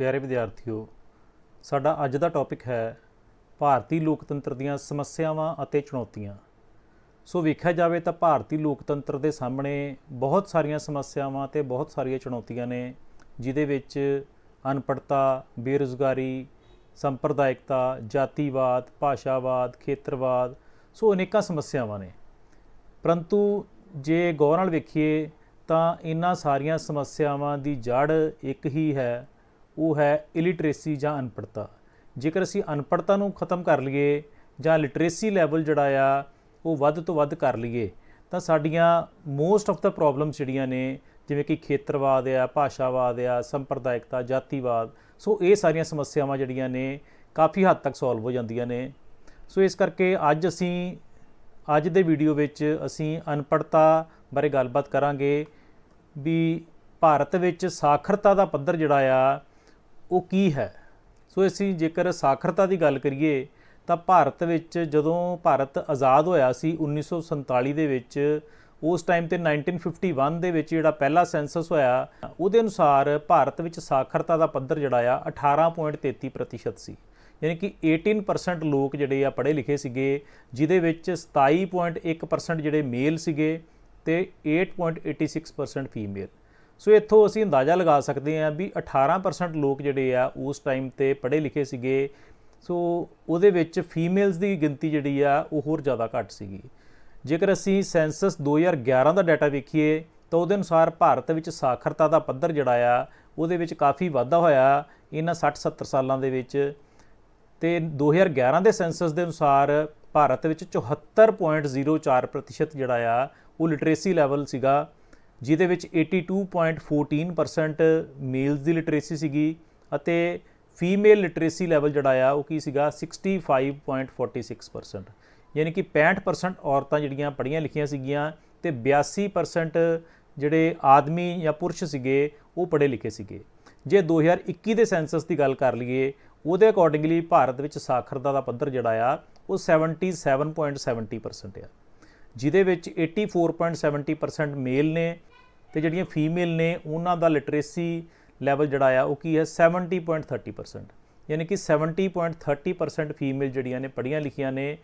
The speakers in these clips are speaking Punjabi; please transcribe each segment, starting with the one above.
ਪਿਆਰੇ ਵਿਦਿਆਰਥੀਓ, ਸਾਡਾ ਅੱਜ ਦਾ ਟੌਪਿਕ ਹੈ ਭਾਰਤੀ ਲੋਕਤੰਤਰ ਦੀਆਂ ਸਮੱਸਿਆਵਾਂ ਅਤੇ ਚੁਣੌਤੀਆਂ। ਸੋ ਵੇਖਿਆ ਜਾਵੇ ਤਾਂ ਭਾਰਤੀ ਲੋਕਤੰਤਰ ਦੇ ਸਾਹਮਣੇ ਬਹੁਤ ਸਾਰੀਆਂ ਸਮੱਸਿਆਵਾਂ ਤੇ ਬਹੁਤ ਸਾਰੀਆਂ ਚੁਣੌਤੀਆਂ ਨੇ ਜਿਦੇ ਵਿੱਚ ਅਨਪੜਤਾ ਬੇਰੁਜ਼ਗਾਰੀ, ਸੰਪਰਦਾਇਕਤਾ, ਜਾਤੀਵਾਦ, ਭਾਸ਼ਾਵਾਦ, ਖੇਤਰਵਾਦ, ਸੋ ਅਨੇਕਾਂ ਸਮੱਸਿਆਵਾਂ ਨੇ। ਪਰੰਤੂ ਜੇ ਗੌਰ ਨਾਲ ਵੇਖੀਏ ਤਾਂ ਇਹਨਾਂ ਸਾਰੀਆਂ ਸਮੱਸਿਆਵਾਂ ਦੀ ਜੜ ਇੱਕ ਹੀ ਹੈ ਉਹ ਹੈ ਇਲਿਟਰੇਸੀ ਜਾਂ ਅਨਪੜਤਾ ਜੇਕਰ ਅਸੀਂ ਅਨਪੜਤਾ ਨੂੰ ਖਤਮ ਕਰ ਲਈਏ ਜਾਂ ਲਿਟਰੇਸੀ ਲੈਵਲ ਜਿਹੜਾ ਆ, ਉਹ ਵੱਧ ਤੋਂ ਵੱਧ ਕਰ ਲਈਏ, ਤਾਂ ਸਾਡੀਆਂ ਮੋਸਟ ਆਫ ਦਾ ਪ੍ਰੋਬਲਮਸ ਜਿਹੜੀਆਂ ਨੇ, ਜਿਵੇਂ ਕਿ ਖੇਤਰਵਾਦ ਆ, ਭਾਸ਼ਾਵਾਦ ਆ, ਸੰਪਰਦਾਇਕਤਾ, ਜਾਤੀਵਾਦ, ਸੋ ਇਹ ਸਾਰੀਆਂ ਸਮੱਸਿਆਵਾਂ ਜਿਹੜੀਆਂ ਨੇ ਕਾਫੀ ਹੱਦ ਤੱਕ ਸੋਲਵ ਹੋ ਜਾਂਦੀਆਂ ਨੇ। ਸੋ ਇਸ ਕਰਕੇ ਅੱਜ ਅਸੀਂ, ਅੱਜ ਦੇ ਵੀਡੀਓ ਵਿੱਚ ਅਸੀਂ ਅਨਪੜਤਾ ਬਾਰੇ ਗੱਲਬਾਤ ਕਰਾਂਗੇ ਵੀ ਭਾਰਤ ਵਿੱਚ ਸਾਖਰਤਾ ਦਾ ਪੱਧਰ ਜਿਹੜਾ ਆ ਉਹ ਕੀ ਹੈ? ਸੋ ਅਸੀਂ ਜੇਕਰ ਸਾਖਰਤਾ ਦੀ ਗੱਲ ਕਰੀਏ, ਤਾਂ ਭਾਰਤ ਵਿੱਚ ਜਦੋਂ ਭਾਰਤ ਆਜ਼ਾਦ ਹੋਇਆ ਸੀ 1947 ਦੇ ਵਿੱਚ, ਉਸ ਟਾਈਮ ਤੇ 1951 ਦੇ ਵਿੱਚ ਜਿਹੜਾ ਪਹਿਲਾ ਸੈਂਸਸ ਹੋਇਆ, ਉਹਦੇ ਅਨੁਸਾਰ ਭਾਰਤ ਵਿੱਚ ਸਾਖਰਤਾ ਦਾ ਪੱਧਰ ਜਿਹੜਾ ਆ 18.33% ਸੀ। ਯਾਨੀ ਕਿ 18% ਲੋਕ ਜਿਹੜੇ ਆ ਪੜ੍ਹੇ ਲਿਖੇ ਸੀਗੇ, ਜਿਹਦੇ ਵਿੱਚ 27.1% ਜਿਹੜੇ ਮੇਲ ਸੀਗੇ ਤੇ 8.86% ਫੀਮੇਲ ਸੋ ਇੱਥੋਂ ਅਸੀਂ ਅੰਦਾਜ਼ਾ ਲਗਾ ਸਕਦੇ ਹਾਂ ਵੀ 18% ਲੋਕ ਜਿਹੜੇ ਆ ਉਸ ਟਾਈਮ ਤੇ ਪੜ੍ਹੇ ਲਿਖੇ ਸੀਗੇ। ਸੋ ਉਹਦੇ ਵਿੱਚ ਫੀਮੇਲਸ ਦੀ ਗਿਣਤੀ ਜਿਹੜੀ ਆ ਉਹ ਹੋਰ ਜ਼ਿਆਦਾ ਘੱਟ ਸੀਗੀ। ਜੇਕਰ ਅਸੀਂ ਸੈਂਸਸ 2011 ਦਾ ਡਾਟਾ ਵੇਖੀਏ, ਤਾਂ ਉਹਦੇ ਅਨੁਸਾਰ ਭਾਰਤ ਵਿੱਚ ਸਾਖਰਤਾ ਦਾ ਪੱਧਰ ਜਿਹੜਾ ਆ, ਉਹਦੇ ਵਿੱਚ ਕਾਫੀ ਵਾਧਾ ਹੋਇਆ ਇਹਨਾਂ 60-70 ਸਾਲਾਂ ਦੇ ਵਿੱਚ। ਤੇ 2011 ਦੇ ਸੈਂਸਸ ਦੇ ਅਨੁਸਾਰ ਭਾਰਤ ਵਿੱਚ 74.04% ਜਿਹੜਾ ਆ, ਉਹ ਲਿਟਰੇਸੀ ਲੈਵਲ ਸੀਗਾ। ਜਿਹਦੇ ਵਿੱਚ 82.14% ਮੇਲਸ ਦੀ ਲਿਟਰੇਸੀ ਸੀਗੀ ਅਤੇ ਫੀਮੇਲ ਲਿਟਰੇਸੀ ਲੈਵਲ ਜਿਹੜਾ ਆ ਉਹ ਕੀ ਸੀਗਾ 65.46% ਯਾਨੀ ਕਿ 65% ਔਰਤਾਂ ਜਿਹੜੀਆਂ ਪੜ੍ਹੀਆਂ ਲਿਖੀਆਂ ਸੀਗੀਆਂ ਤੇ 82% ਜਿਹੜੇ ਆਦਮੀ ਜਾਂ ਪੁਰਸ਼ ਸੀਗੇ, ਉਹ ਪੜ੍ਹੇ ਲਿਖੇ ਸੀਗੇ। ਜੇ 2021 ਦੇ ਸੈਂਸਸ ਦੀ ਗੱਲ ਕਰ ਲਈਏ, ਉਹਦੇ ਅਕੋਰਡਿੰਗਲੀ ਭਾਰਤ ਵਿੱਚ ਸਾਖਰਤਾ ਦਾ ਪੱਧਰ ਜਿਹੜਾ ਆ, ਉਹ 77.70% ਆ। ਜਿਹਦੇ ਵਿੱਚ 84.70% ਮੇਲ ਨੇ ਤੇ ਜਿਹੜੀਆਂ ਫੀਮੇਲ ਨੇ ਉਹਨਾਂ ਦਾ ਲਿਟਰੇਸੀ ਲੈਵਲ ਜਿਹੜਾ ਆ ਉਹ ਕੀ ਹੈ? 70.30% ਯਾਨੀ ਕਿ 70.30% ਫੀਮੇਲ ਜਿਹੜੀਆਂ ਨੇ ਪੜ੍ਹੀਆਂ ਲਿਖੀਆਂ ਨੇ।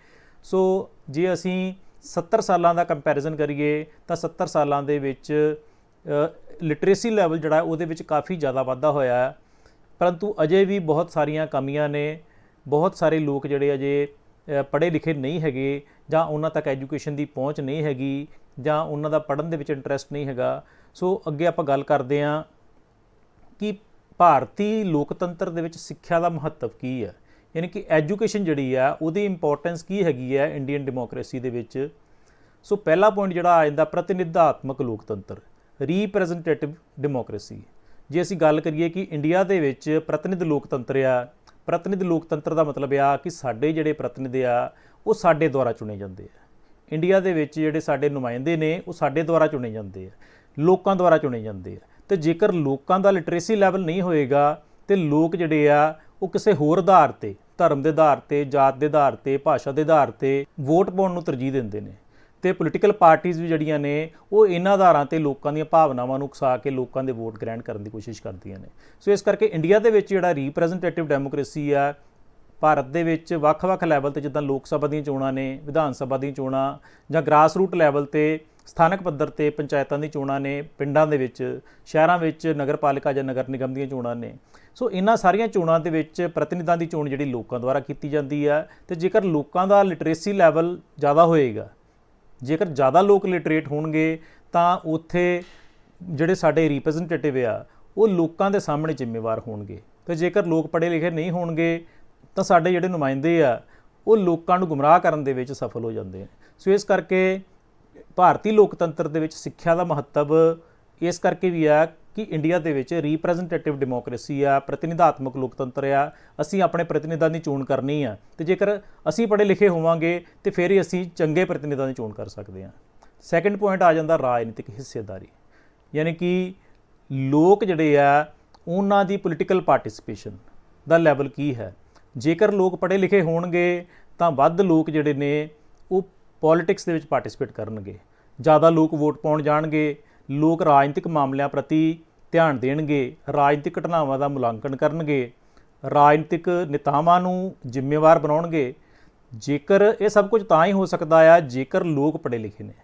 ਸੋ ਜੇ ਅਸੀਂ 70 ਸਾਲਾਂ ਦਾ ਕੰਪੈਰੀਜ਼ਨ ਕਰੀਏ, ਤਾਂ 70 ਸਾਲਾਂ ਦੇ ਵਿੱਚ ਲਿਟਰੇਸੀ ਲੈਵਲ ਜਿਹੜਾ ਉਹਦੇ ਵਿੱਚ ਕਾਫੀ ਜ਼ਿਆਦਾ ਵਾਧਾ ਹੋਇਆ ਹੈ। ਪਰੰਤੂ ਅਜੇ ਵੀ ਬਹੁਤ ਸਾਰੀਆਂ ਕਮੀਆਂ ਨੇ। ਬਹੁਤ ਸਾਰੇ ਲੋਕ ਜਿਹੜੇ ਅਜੇ ਪੜ੍ਹੇ ਲਿਖੇ ਨਹੀਂ ਹੈਗੇ ਜਾਂ ਉਹਨਾਂ ਤੱਕ ਐਜੂਕੇਸ਼ਨ ਦੀ ਪਹੁੰਚ ਨਹੀਂ ਹੈਗੀ ਜਾਂ ਉਹਨਾਂ ਦਾ ਪੜ੍ਹਨ ਦੇ ਵਿੱਚ ਇੰਟਰਸਟ ਨਹੀਂ ਹੈਗਾ। ਸੋ ਅੱਗੇ ਆਪਾਂ ਗੱਲ ਕਰਦੇ ਹਾਂ ਕਿ ਭਾਰਤੀ ਲੋਕਤੰਤਰ ਦੇ ਵਿੱਚ ਸਿੱਖਿਆ ਦਾ ਮਹੱਤਵ ਕੀ ਹੈ? ਯਾਨੀ ਕਿ ਐਜੂਕੇਸ਼ਨ ਜਿਹੜੀ ਆ, ਉਹਦੀ ਇੰਪੋਰਟੈਂਸ ਕੀ ਹੈਗੀ ਹੈ ਇੰਡੀਅਨ ਡੈਮੋਕ੍ਰੇਸੀ ਦੇ ਵਿੱਚ? ਸੋ ਪਹਿਲਾ ਪੁਆਇੰਟ ਜਿਹੜਾ ਆ ਜਾਂਦਾ, ਪ੍ਰਤੀਨਿਧਾਤਮਕ ਲੋਕਤੰਤਰ ਰੀਪ੍ਰੈਜ਼ੈਂਟੇਟਿਵ ਡੈਮੋਕ੍ਰੇਸੀ ਜੇ ਅਸੀਂ ਗੱਲ ਕਰੀਏ ਕਿ ਇੰਡੀਆ ਦੇ ਵਿੱਚ ਪ੍ਰਤੀਨਿਧ ਲੋਕਤੰਤਰ ਆ, ਪ੍ਰਤੀਨਿਧ ਲੋਕਤੰਤਰ ਦਾ ਮਤਲਬ ਆ ਕਿ ਸਾਡੇ ਜਿਹੜੇ ਪ੍ਰਤੀਨਿਧ ਆ, ਉਹ ਸਾਡੇ ਦੁਆਰਾ ਚੁਣੇ ਜਾਂਦੇ ਆ। ਇੰਡੀਆ ਦੇ ਵਿੱਚ ਜਿਹੜੇ ਸਾਡੇ ਨੁਮਾਇੰਦੇ ਨੇ, ਉਹ ਸਾਡੇ ਦੁਆਰਾ ਚੁਣੇ ਜਾਂਦੇ ਆ। ਲੋਕਾਂ ਦੁਆਰਾ ਚੁਣੇ ਜਾਂਦੇ ਆ। ਤੇ ਜੇਕਰ ਲੋਕਾਂ ਦਾ ਲਿਟਰੇਸੀ ਲੈਵਲ ਨਹੀਂ ਹੋਏਗਾ, ਤੇ ਲੋਕ ਜਿਹੜੇ ਆ, ਉਹ ਕਿਸੇ ਹੋਰ ਆਧਾਰ ਤੇ, ਧਰਮ ਦੇ ਆਧਾਰ ਤੇ, ਜਾਤ ਦੇ ਆਧਾਰ ਤੇ, ਭਾਸ਼ਾ ਦੇ ਆਧਾਰ ਤੇ ਵੋਟ ਪਾਉਣ ਨੂੰ ਤਰਜੀਹ ਦਿੰਦੇ ਨੇ। ਤੇ ਪੋਲੀਟੀਕਲ ਪਾਰਟੀਆਂ ਵੀ ਜਿਹੜੀਆਂ ਨੇ, ਉਹ ਇਹਨਾਂ ਆਧਾਰਾਂ ਤੇ ਲੋਕਾਂ ਦੀਆਂ ਭਾਵਨਾਵਾਂ ਨੂੰ ਉਕਸਾ ਕੇ ਲੋਕਾਂ ਦੇ ਵੋਟ ਗ੍ਰਹਿਣ ਕਰਨ ਦੀ ਕੋਸ਼ਿਸ਼ ਕਰਦੀਆਂ ਨੇ। ਸੋ ਇਸ ਕਰਕੇ ਇੰਡੀਆ ਦੇ ਵਿੱਚ ਜਿਹੜਾ ਰੀਪ੍ਰੈਜ਼ੈਂਟੇਟਿਵ ਡੈਮੋਕ੍ਰੇਸੀ ਆ, ਭਾਰਤ ਦੇ ਵਿੱਚ ਵੱਖ-ਵੱਖ ਲੈਵਲ ਤੇ ਜਿੱਦਾਂ ਲੋਕ ਸਭਾ ਦੀਆਂ ਚੋਣਾਂ ਨੇ, ਵਿਧਾਨ ਸਭਾ ਦੀਆਂ ਚੋਣਾਂ ਜਾਂ ਗ੍ਰਾਸ ਰੂਟ ਲੈਵਲ ਤੇ ਸਥਾਨਕ ਪੱਧਰ ਤੇ ਪੰਚਾਇਤਾਂ ਦੀ ਚੋਣਾਂ ਨੇ ਪਿੰਡਾਂ ਦੇ ਵਿੱਚ, ਸ਼ਹਿਰਾਂ ਵਿੱਚ, ਨਗਰਪਾਲਿਕਾ ਜਾਂ ਨਗਰ ਨਿਗਮ ਦੀਆਂ ਚੋਣਾਂ ਨੇ। ਸੋ ਇਹਨਾਂ ਸਾਰੀਆਂ ਚੋਣਾਂ ਦੇ ਵਿੱਚ ਪ੍ਰਤੀਨਿਧਾਂ ਦੀ ਚੋਣ ਜਿਹੜੀ ਲੋਕਾਂ ਦੁਆਰਾ ਕੀਤੀ ਜਾਂਦੀ ਹੈ ਤੇ ਜੇਕਰ ਲੋਕਾਂ ਦਾ ਲਿਟਰੇਸੀ ਲੈਵਲ ਜ਼ਿਆਦਾ ਹੋਏਗਾ, ਜੇਕਰ ਜ਼ਿਆਦਾ ਲੋਕ ਲਿਟਰੇਟ ਹੋਣਗੇ, ਤਾਂ ਉੱਥੇ ਜਿਹੜੇ ਸਾਡੇ ਰਿਪਰੈਜ਼ੈਂਟੇਟਿਵ ਆ, ਉਹ ਲੋਕਾਂ ਦੇ ਸਾਹਮਣੇ ਜ਼ਿੰਮੇਵਾਰ ਹੋਣਗੇ। ਤੇ ਜੇਕਰ ਲੋਕ ਪੜ੍ਹੇ ਲਿਖੇ ਨਹੀਂ ਹੋਣਗੇ, ਤਾਂ ਸਾਡੇ ਜਿਹੜੇ ਨੁਮਾਇੰਦੇ ਆ, ਉਹ ਲੋਕਾਂ ਨੂੰ ਗੁੰਮਰਾਹ ਕਰਨ ਦੇ ਵਿੱਚ ਸਫਲ ਹੋ ਜਾਂਦੇ ਆ। ਸੋ ਇਸ ਕਰਕੇ ਭਾਰਤੀ ਲੋਕਤੰਤਰ ਦੇ ਵਿੱਚ ਸਿੱਖਿਆ ਦਾ ਮਹੱਤਵ ਇਸ ਕਰਕੇ ਵੀ ਆ ਕਿ ਇੰਡੀਆ ਦੇ ਵਿੱਚ ਰੀਪ੍ਰੈਜ਼ੈਂਟੇਟਿਵ ਡੈਮੋਕ੍ਰੇਸੀ ਆ, ਪ੍ਰਤੀਨਿਧਾਤਮਕ ਲੋਕਤੰਤਰ ਆ, ਅਸੀਂ ਆਪਣੇ ਪ੍ਰਤੀਨਿਧਾਂ ਦੀ ਚੋਣ ਕਰਨੀ ਆ। ਤੇ ਜੇਕਰ ਅਸੀਂ ਪੜ੍ਹੇ ਲਿਖੇ ਹੋਵਾਂਗੇ, ਤੇ ਫਿਰ ਹੀ ਅਸੀਂ ਚੰਗੇ ਪ੍ਰਤੀਨਿਧਾਂ ਦੀ ਚੋਣ ਕਰ ਸਕਦੇ ਆ। ਸੈਕੰਡ ਪੁਆਇੰਟ ਆ ਜਾਂਦਾ ਰਾਜਨੀਤਿਕ ਹਿੱਸੇਦਾਰੀ। ਯਾਨੀ ਕਿ ਲੋਕ ਜਿਹੜੇ ਆ, ਉਹਨਾਂ ਦੀ ਪੋਲੀਟੀਕਲ ਪਾਰਟਿਸਿਪੇਸ਼ਨ ਦਾ ਲੈਵਲ ਕੀ ਹੈ? ਜੇਕਰ ਲੋਕ ਪੜ੍ਹੇ ਲਿਖੇ ਹੋਣਗੇ, ਤਾਂ ਵੱਧ ਲੋਕ ਜਿਹੜੇ ਨੇ, ਉਹ ਪੋਲਿਟਿਕਸ ਦੇ ਵਿੱਚ ਪਾਰਟਿਸਿਪੇਟ ਕਰਨਗੇ। ਜ਼ਿਆਦਾ ਲੋਕ ਵੋਟ ਪਾਉਣ ਜਾਣਗੇ, ਲੋਕ ਰਾਜਨੀਤਿਕ ਮਾਮਲਿਆਂ ਪ੍ਰਤੀ ਧਿਆਨ ਦੇਣਗੇ, ਰਾਜਨੀਤਿਕ ਘਟਨਾਵਾਂ ਦਾ ਮੁਲਾਂਕਣ ਕਰਨਗੇ, ਰਾਜਨੀਤਿਕ ਨੇਤਾਵਾਂ ਨੂੰ ਜ਼ਿੰਮੇਵਾਰ ਬਣਾਉਣਗੇ। ਜੇਕਰ ਇਹ ਸਭ ਕੁਝ ਤਾਂ ਹੀ ਹੋ ਸਕਦਾ ਆ, ਜੇਕਰ ਲੋਕ ਪੜ੍ਹੇ ਲਿਖੇ ਨੇ।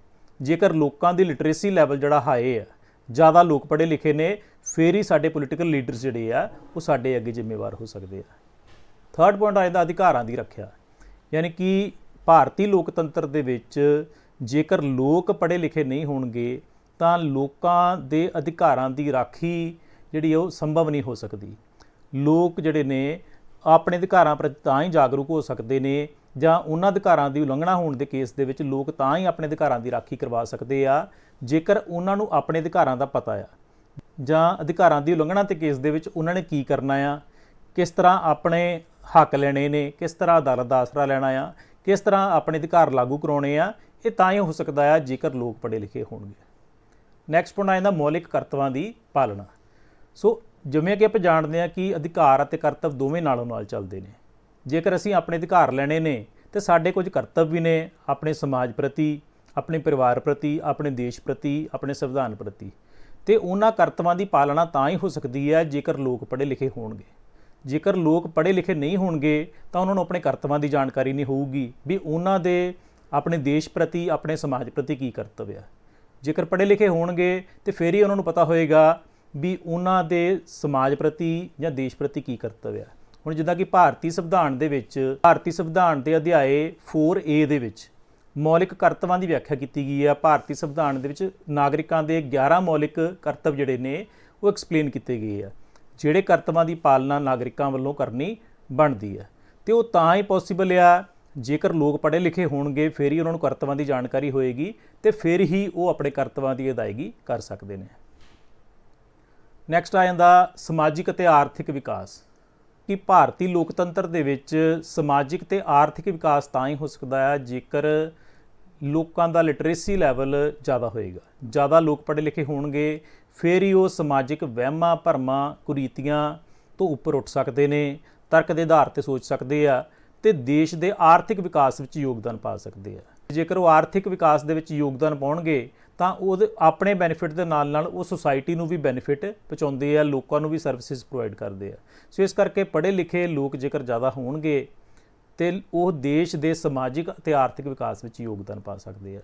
ਜੇਕਰ ਲੋਕਾਂ ਦੀ ਲਿਟਰੇਸੀ ਲੈਵਲ ਜਿਹੜਾ ਹਾਈ ਆ, ਜ਼ਿਆਦਾ ਲੋਕ ਪੜ੍ਹੇ ਲਿਖੇ ਨੇ, ਫੇਰ ਹੀ ਸਾਡੇ ਪੋਲੀਟੀਕਲ ਲੀਡਰਸ ਜਿਹੜੇ ਆ, ਉਹ ਸਾਡੇ ਅੱਗੇ ਜ਼ਿੰਮੇਵਾਰ ਹੋ ਸਕਦੇ ਆ। ਥਰਡ ਪੁਆਇੰਟ ਆ ਜਾਂਦਾ ਅਧਿਕਾਰਾਂ ਦੀ ਰੱਖਿਆ। ਯਾਨੀ ਕਿ ਭਾਰਤੀ ਲੋਕਤੰਤਰ ਦੇ ਵਿੱਚ ਜੇਕਰ ਲੋਕ ਪੜ੍ਹੇ ਲਿਖੇ ਨਹੀਂ ਹੋਣਗੇ, ਤਾਂ ਲੋਕਾਂ ਦੇ ਅਧਿਕਾਰਾਂ ਦੀ ਰਾਖੀ ਜਿਹੜੀ ਉਹ ਸੰਭਵ ਨਹੀਂ ਹੋ ਸਕਦੀ। ਲੋਕ ਜਿਹੜੇ ਨੇ, ਆਪਣੇ ਅਧਿਕਾਰਾਂ ਪ੍ਰਤੀ ਤਾਂ ਹੀ ਜਾਗਰੂਕ ਹੋ ਸਕਦੇ ਨੇ ਜਾਂ ਉਹਨਾਂ ਅਧਿਕਾਰਾਂ ਦੀ ਉਲੰਘਣਾ ਹੋਣ ਦੇ ਕੇਸ ਦੇ ਵਿੱਚ ਲੋਕ ਤਾਂ ਹੀ ਆਪਣੇ ਅਧਿਕਾਰਾਂ ਦੀ ਰਾਖੀ ਕਰਵਾ ਸਕਦੇ ਆ, ਜੇਕਰ ਉਹਨਾਂ ਨੂੰ ਆਪਣੇ ਅਧਿਕਾਰਾਂ ਦਾ ਪਤਾ ਆ। ਜਾਂ ਅਧਿਕਾਰਾਂ ਦੀ ਉਲੰਘਣਾ ਤੇ ਕੇਸ ਦੇ ਵਿੱਚ ਉਹਨਾਂ ਨੇ ਕੀ ਕਰਨਾ ਆ, ਕਿਸ ਤਰ੍ਹਾਂ ਆਪਣੇ ਹੱਕ ਲੈਣੇ ਨੇ, ਕਿਸ ਤਰ੍ਹਾਂ ਅਦਾਲਤ ਦਾ ਆਸਰਾ ਲੈਣਾ ਆ ਕਿਸ ਤਰ੍ਹਾਂ ਆਪਣੇ ਅਧਿਕਾਰ ਲਾਗੂ ਕਰਾਉਣੇ ਆ, ਇਹ ਤਾਂ ਹੀ ਹੋ ਸਕਦਾ ਆ ਜੇਕਰ ਲੋਕ ਪੜ੍ਹੇ ਲਿਖੇ ਹੋਣਗੇ। ਨੈਕਸਟ ਪੁਆਇੰਟ ਆ ਜਾਂਦਾ ਮੌਲਿਕ ਕਰਤਵਾਂ ਦੀ ਪਾਲਣਾ। ਸੋ ਜਿਵੇਂ ਕਿ ਆਪਾਂ ਜਾਣਦੇ ਹਾਂ ਕਿ ਅਧਿਕਾਰ ਅਤੇ ਕਰਤੱਵ ਦੋਵੇਂ ਨਾਲੋਂ ਨਾਲ ਚੱਲਦੇ ਨੇ। ਜੇਕਰ ਅਸੀਂ ਆਪਣੇ ਅਧਿਕਾਰ ਲੈਣੇ ਨੇ, ਤੇ ਸਾਡੇ ਕੁਝ ਕਰਤੱਵ ਵੀ ਨੇ, ਆਪਣੇ ਸਮਾਜ ਪ੍ਰਤੀ, ਆਪਣੇ ਪਰਿਵਾਰ ਪ੍ਰਤੀ, ਆਪਣੇ ਦੇਸ਼ ਪ੍ਰਤੀ, ਆਪਣੇ ਸੰਵਿਧਾਨ ਪ੍ਰਤੀ। ਤੇ ਉਹਨਾਂ ਕਰਤਵਾਂ ਦੀ ਪਾਲਣਾ ਤਾਂ ਹੀ ਹੋ ਸਕਦੀ ਹੈ ਜੇਕਰ ਲੋਕ ਪੜ੍ਹੇ ਲਿਖੇ ਹੋਣਗੇ। ਜੇਕਰ ਲੋਕ ਪੜ੍ਹੇ ਲਿਖੇ ਨਹੀਂ ਹੋਣਗੇ, ਤਾਂ ਉਹਨਾਂ ਨੂੰ ਆਪਣੇ ਕਰਤਵਾਂ ਦੀ ਜਾਣਕਾਰੀ ਨਹੀਂ ਹੋਊਗੀ ਵੀ ਉਹਨਾਂ ਦੇ ਆਪਣੇ ਦੇਸ਼ ਪ੍ਰਤੀ, ਆਪਣੇ ਸਮਾਜ ਪ੍ਰਤੀ ਕੀ ਕਰਤਵ ਆ। ਜੇਕਰ ਪੜ੍ਹੇ ਲਿਖੇ ਹੋਣਗੇ, ਤੇ ਫਿਰ ਹੀ ਉਹਨਾਂ ਨੂੰ ਪਤਾ ਹੋਏਗਾ ਵੀ ਉਹਨਾਂ ਦੇ ਸਮਾਜ ਪ੍ਰਤੀ ਜਾਂ ਦੇਸ਼ ਪ੍ਰਤੀ ਕੀ ਕਰਤਵ ਹੈ ਹੁਣ ਜਿੱਦਾਂ ਕਿ ਭਾਰਤੀ ਸੰਵਿਧਾਨ ਦੇ ਵਿੱਚ, ਭਾਰਤੀ ਸੰਵਿਧਾਨ ਦੇ ਅਧਿਆਏ 4A ਦੇ ਵਿੱਚ ਮੌਲਿਕ ਕਰਤਵਾਂ ਦੀ ਵਿਆਖਿਆ ਕੀਤੀ ਗਈ ਹੈ ਭਾਰਤੀ ਸੰਵਿਧਾਨ ਦੇ ਵਿੱਚ ਨਾਗਰਿਕਾਂ ਦੇ 11 ਮੌਲਿਕ ਕਰਤੱਵ ਜਿਹੜੇ ਨੇ, ਉਹ ਐਕਸਪਲੇਨ ਕੀਤੇ ਗਏ ਆ। ਜਿਹੜੇ ਕਰਤਵਾਂ ਦੀ ਪਾਲਣਾ ਨਾਗਰਿਕਾਂ ਵੱਲੋਂ ਕਰਨੀ ਬਣਦੀ ਹੈ। ਤੇ ਉਹ ਤਾਂ ਹੀ ਪੋਸੀਬਲ ਆ, ਜੇਕਰ ਲੋਕ ਪੜ੍ਹੇ ਲਿਖੇ ਹੋਣਗੇ, ਫਿਰ ਹੀ ਉਹਨਾਂ ਨੂੰ ਕਰਤਵਾਂ ਦੀ ਜਾਣਕਾਰੀ ਹੋਏਗੀ ਤੇ ਫਿਰ ਹੀ ਉਹ ਆਪਣੇ ਕਰਤਵਾਂ ਦੀ ਅਦਾਇਗੀ ਕਰ ਸਕਦੇ ਨੇ। ਨੈਕਸਟ ਆ ਜਾਂਦਾ ਸਮਾਜਿਕ ਅਤੇ ਆਰਥਿਕ ਵਿਕਾਸ। ਕਿ ਭਾਰਤੀ ਲੋਕਤੰਤਰ ਦੇ ਵਿੱਚ ਸਮਾਜਿਕ ਤੇ ਆਰਥਿਕ ਵਿਕਾਸ ਤਾਂ ਹੀ ਹੋ ਸਕਦਾ ਹੈ, ਜੇਕਰ ਲੋਕਾਂ ਦਾ ਲਿਟਰੇਸੀ ਲੈਵਲ ਜ਼ਿਆਦਾ ਹੋਏਗਾ। ਜ਼ਿਆਦਾ ਲੋਕ ਪੜ੍ਹੇ ਲਿਖੇ ਹੋਣਗੇ ਫਿਰ ਹੀ ਉਹ ਸਮਾਜਿਕ ਵਹਿਮਾਂ ਭਰਮਾਂ, ਕੁਰੀਤੀਆਂ ਤੋਂ ਉੱਪਰ ਉੱਠ ਸਕਦੇ ਨੇ, ਤਰਕ ਦੇ ਆਧਾਰ ਤੇ ਸੋਚ ਸਕਦੇ ਆ ਤੇ ਦੇਸ਼ ਦੇ ਆਰਥਿਕ ਵਿਕਾਸ ਵਿੱਚ ਯੋਗਦਾਨ ਪਾ ਸਕਦੇ ਆ। ਜੇਕਰ ਉਹ ਆਰਥਿਕ ਵਿਕਾਸ ਦੇ ਵਿੱਚ ਯੋਗਦਾਨ ਪਾਉਣਗੇ, ਤਾਂ ਉਹਦੇ ਆਪਣੇ ਬੈਨੀਫਿਟ ਦੇ ਨਾਲ ਨਾਲ ਉਹ ਸੁਸਾਇਟੀ ਨੂੰ ਵੀ ਬੈਨੀਫਿਟ ਪਹੁੰਚਾਉਂਦੇ ਆ, ਲੋਕਾਂ ਨੂੰ ਵੀ ਸਰਵਿਸਿਜ਼ ਪ੍ਰੋਵਾਈਡ ਕਰਦੇ ਆ। ਸੋ ਇਸ ਕਰਕੇ ਪੜ੍ਹੇ ਲਿਖੇ ਲੋਕ ਜੇਕਰ ਜ਼ਿਆਦਾ ਹੋਣਗੇ, ਤੇ ਉਹ ਦੇਸ਼ ਦੇ ਸਮਾਜਿਕ ਅਤੇ ਆਰਥਿਕ ਵਿਕਾਸ ਵਿੱਚ ਯੋਗਦਾਨ ਪਾ ਸਕਦੇ ਆ।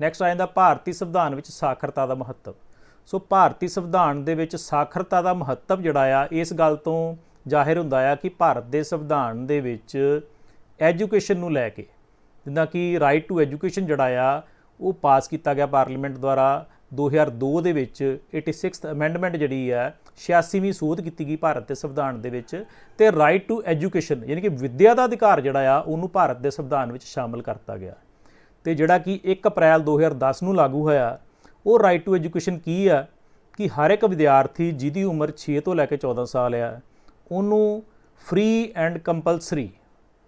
ਨੈਕਸਟ ਆ ਜਾਂਦਾ ਭਾਰਤੀ ਸੰਵਿਧਾਨ ਵਿੱਚ ਸਾਖਰਤਾ ਦਾ ਮਹੱਤਵ। ਸੋ ਭਾਰਤੀ ਸੰਵਿਧਾਨ ਦੇ ਵਿੱਚ ਸਾਖਰਤਾ ਦਾ ਮਹੱਤਵ ਜਿਹੜਾ ਆ, ਇਸ ਗੱਲ ਤੋਂ ਜ਼ਾਹਿਰ ਹੁੰਦਾ ਆ ਕਿ ਭਾਰਤ ਦੇ ਸੰਵਿਧਾਨ ਦੇ ਵਿੱਚ ਐਜੂਕੇਸ਼ਨ ਨੂੰ ਲੈ ਕੇ, ਜਿੱਦਾਂ ਕਿ ਰਾਈਟ ਟੂ ਐਜੂਕੇਸ਼ਨ ਜਿਹੜਾ ਆ, ਉਹ ਪਾਸ ਕੀਤਾ ਗਿਆ ਪਾਰਲੀਮੈਂਟ ਦੁਆਰਾ 2002 ਦੇ ਵਿੱਚ 86th ਅਮੈਂਡਮੈਂਟ ਜਿਹੜੀ ਹੈ 86ਵੀਂ ਸੋਧ ਕੀਤੀ ਗਈ ਭਾਰਤ ਦੇ ਸੰਵਿਧਾਨ ਦੇ ਵਿੱਚ ਤੇ ਰਾਈਟ ਟੂ ਐਜੂਕੇਸ਼ਨ ਯਾਨੀ ਕਿ ਵਿੱਦਿਆ ਦਾ ਅਧਿਕਾਰ ਜਿਹੜਾ ਆ, ਉਹਨੂੰ ਭਾਰਤ ਦੇ ਸੰਵਿਧਾਨ ਵਿੱਚ ਸ਼ਾਮਲ ਕਰਤਾ ਗਿਆ। ਤੇ ਜਿਹੜਾ ਕਿ 1 ਅਪ੍ਰੈਲ 2010 ਨੂੰ ਲਾਗੂ ਹੋਇਆ ਉਹ ਰਾਈਟ ਟੂ ਐਜੂਕੇਸ਼ਨ ਕੀ ਆ? ਕਿ ਹਰ ਇੱਕ ਵਿਦਿਆਰਥੀ ਜਿਹਦੀ ਉਮਰ 6 ਤੋਂ ਲੈ ਕੇ 14 ਸਾਲ ਆ, ਉਹਨੂੰ ਫ੍ਰੀ ਐਂਡ ਕੰਪਲਸਰੀ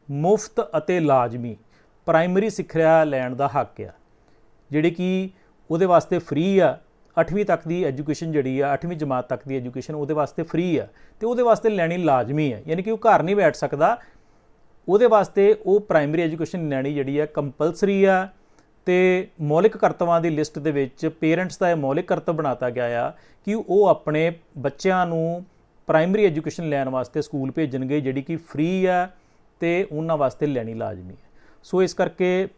ਮੁਫਤ ਅਤੇ ਲਾਜ਼ਮੀ ਪ੍ਰਾਇਮਰੀ ਸਿੱਖਿਆ ਲੈਣ ਦਾ ਹੱਕ ਆ। ਜਿਹੜੀ ਕਿ ਉਹਦੇ ਵਾਸਤੇ ਫ੍ਰੀ ਆ 8ਵੀਂ ਤੱਕ ਦੀ ਐਜੂਕੇਸ਼ਨ ਜਿਹੜੀ ਆ 8ਵੀਂ ਜਮਾਤ ਤੱਕ ਦੀ ਐਜੂਕੇਸ਼ਨ ਉਹਦੇ ਵਾਸਤੇ ਫ੍ਰੀ ਆ ਤੇ ਉਹਦੇ ਵਾਸਤੇ ਲੈਣੀ ਲਾਜ਼ਮੀ ਹੈ ਯਾਨੀ ਕਿ ਉਹ ਘਰ ਨਹੀਂ ਬੈਠ ਸਕਦਾ। ਉਹਦੇ ਵਾਸਤੇ ਉਹ ਪ੍ਰਾਇਮਰੀ ਐਜੂਕੇਸ਼ਨ ਲੈਣੀ ਜਿਹੜੀ ਆ ਕੰਪਲਸਰੀ ਆ ਤੇ ਮੌਲਿਕ ਕਰਤਵਾਂ ਦੀ ਲਿਸਟ ਦੇ ਵਿੱਚ ਪੇਰੈਂਟਸ ਦਾ ਇਹ ਮੌਲਿਕ ਕਰਤਵ ਬਣਾਤਾ ਗਿਆ ਆ ਕਿ ਉਹ ਆਪਣੇ ਬੱਚਿਆਂ ਨੂੰ ਪ੍ਰਾਇਮਰੀ ਐਜੂਕੇਸ਼ਨ ਲੈਣ ਵਾਸਤੇ ਸਕੂਲ ਭੇਜਣਗੇ, ਜਿਹੜੀ ਕਿ ਫ੍ਰੀ ਆ ਤੇ ਉਹਨਾਂ ਵਾਸਤੇ ਲੈਣੀ ਲਾਜ਼ਮੀ ਹੈ ਸੋ ਇਸ ਕਰਕੇ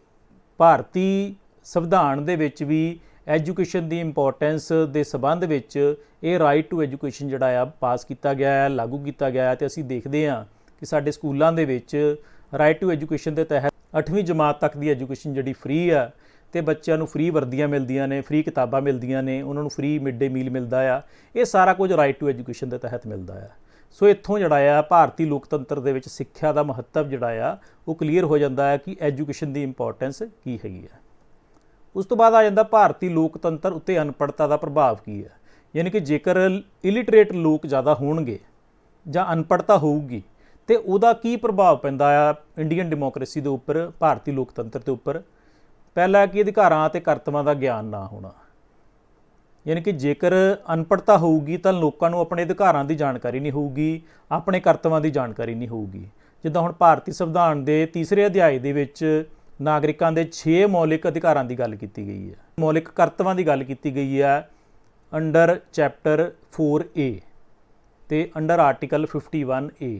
ਭਾਰਤੀ ਸੰਵਿਧਾਨ ਦੇ ਵਿੱਚ ਵੀ ਐਜੂਕੇਸ਼ਨ ਦੀ ਇੰਪੋਰਟੈਂਸ ਦੇ ਸਬੰਧ ਵਿੱਚ ਇਹ ਰਾਈਟ ਟੂ ਐਜੂਕੇਸ਼ਨ ਜਿਹੜਾ ਆ ਪਾਸ ਕੀਤਾ ਗਿਆ ਹੈ ਲਾਗੂ ਕੀਤਾ ਗਿਆ ਹੈ ਤੇ ਅਸੀਂ ਦੇਖਦੇ ਹਾਂ ਕਿ ਸਾਡੇ ਸਕੂਲਾਂ ਦੇ ਵਿੱਚ ਰਾਈਟ ਟੂ ਐਜੂਕੇਸ਼ਨ ਦੇ ਤਹਿਤ 8ਵੀਂ ਜਮਾਤ ਤੱਕ ਦੀ ਐਜੂਕੇਸ਼ਨ ਜਿਹੜੀ ਫ੍ਰੀ ਆ, ਤੇ ਬੱਚਿਆਂ ਨੂੰ ਫ੍ਰੀ ਵਰਦੀਆਂ ਮਿਲਦੀਆਂ ਨੇ ਫ੍ਰੀ ਕਿਤਾਬਾਂ ਮਿਲਦੀਆਂ ਨੇ, ਉਹਨਾਂ ਨੂੰ ਫ੍ਰੀ ਮਿਡ ਡੇ ਮੀਲ ਮਿਲਦਾ ਆ। ਇਹ ਸਾਰਾ ਕੁਝ ਰਾਈਟ ਟੂ ਐਜੂਕੇਸ਼ਨ ਦੇ ਤਹਿਤ ਮਿਲਦਾ ਆ। ਸੋ ਇੱਥੋਂ ਜਿਹੜਾ ਆ, ਭਾਰਤੀ ਲੋਕਤੰਤਰ ਦੇ ਵਿੱਚ ਸਿੱਖਿਆ ਦਾ ਮਹੱਤਵ ਜਿਹੜਾ ਆ, ਉਹ ਕਲੀਅਰ ਹੋ ਜਾਂਦਾ ਹੈ ਕਿ ਐਜੂਕੇਸ਼ਨ ਦੀ ਇੰਪੋਰਟੈਂਸ ਕੀ ਹੈਗੀ ਆ। ਉਸ ਤੋਂ ਬਾਅਦ ਆ ਜਾਂਦਾ ਭਾਰਤੀ ਲੋਕਤੰਤਰ ਉੱਤੇ ਅਨਪੜਤਾ ਦਾ ਪ੍ਰਭਾਵ ਕੀ ਹੈ ਯਾਨੀ ਕਿ ਜੇਕਰ ਇਲਿਟਰੇਟ ਲੋਕ ਜ਼ਿਆਦਾ ਹੋਣਗੇ ਜਾਂ ਅਨਪੜਤਾ ਹੋਊਗੀ ਤੇ ਉਹਦਾ ਕੀ ਪ੍ਰਭਾਵ ਪੈਂਦਾ ਆ ਇੰਡੀਅਨ ਡੈਮੋਕ੍ਰੇਸੀ ਦੇ ਉੱਪਰ, ਭਾਰਤੀ ਲੋਕਤੰਤਰ ਦੇ ਉੱਪਰ? ਪਹਿਲਾ ਕਿ ਅਧਿਕਾਰਾਂ ਅਤੇ ਕਰਤਵਾਂ ਦਾ ਗਿਆਨ ਨਾ ਹੋਣਾ। ਯਾਨੀ ਕਿ ਜੇਕਰ ਅਨਪੜਤਾ ਹੋਊਗੀ ਤਾਂ ਲੋਕਾਂ ਨੂੰ ਆਪਣੇ ਅਧਿਕਾਰਾਂ ਦੀ ਜਾਣਕਾਰੀ ਨਹੀਂ ਹੋਊਗੀ, ਆਪਣੇ ਕਰਤਵਾਂ ਦੀ ਜਾਣਕਾਰੀ ਨਹੀਂ ਹੋਊਗੀ। ਜਿੱਦਾਂ ਹੁਣ ਭਾਰਤੀ ਸੰਵਿਧਾਨ ਦੇ ਤੀਸਰੇ ਅਧਿਆਏ ਦੇ ਵਿੱਚ ਨਾਗਰਿਕਾਂ ਦੇ 6 ਮੌਲਿਕ ਅਧਿਕਾਰਾਂ ਦੀ ਗੱਲ ਕੀਤੀ ਗਈ ਹੈ। ਮੌਲਿਕ ਕਰਤਵਾਂ ਦੀ ਗੱਲ ਕੀਤੀ ਗਈ ਹੈ ਅੰਡਰ ਚੈਪਟਰ 4A ਤੇ ਅੰਡਰ ਆਰਟੀਕਲ 51A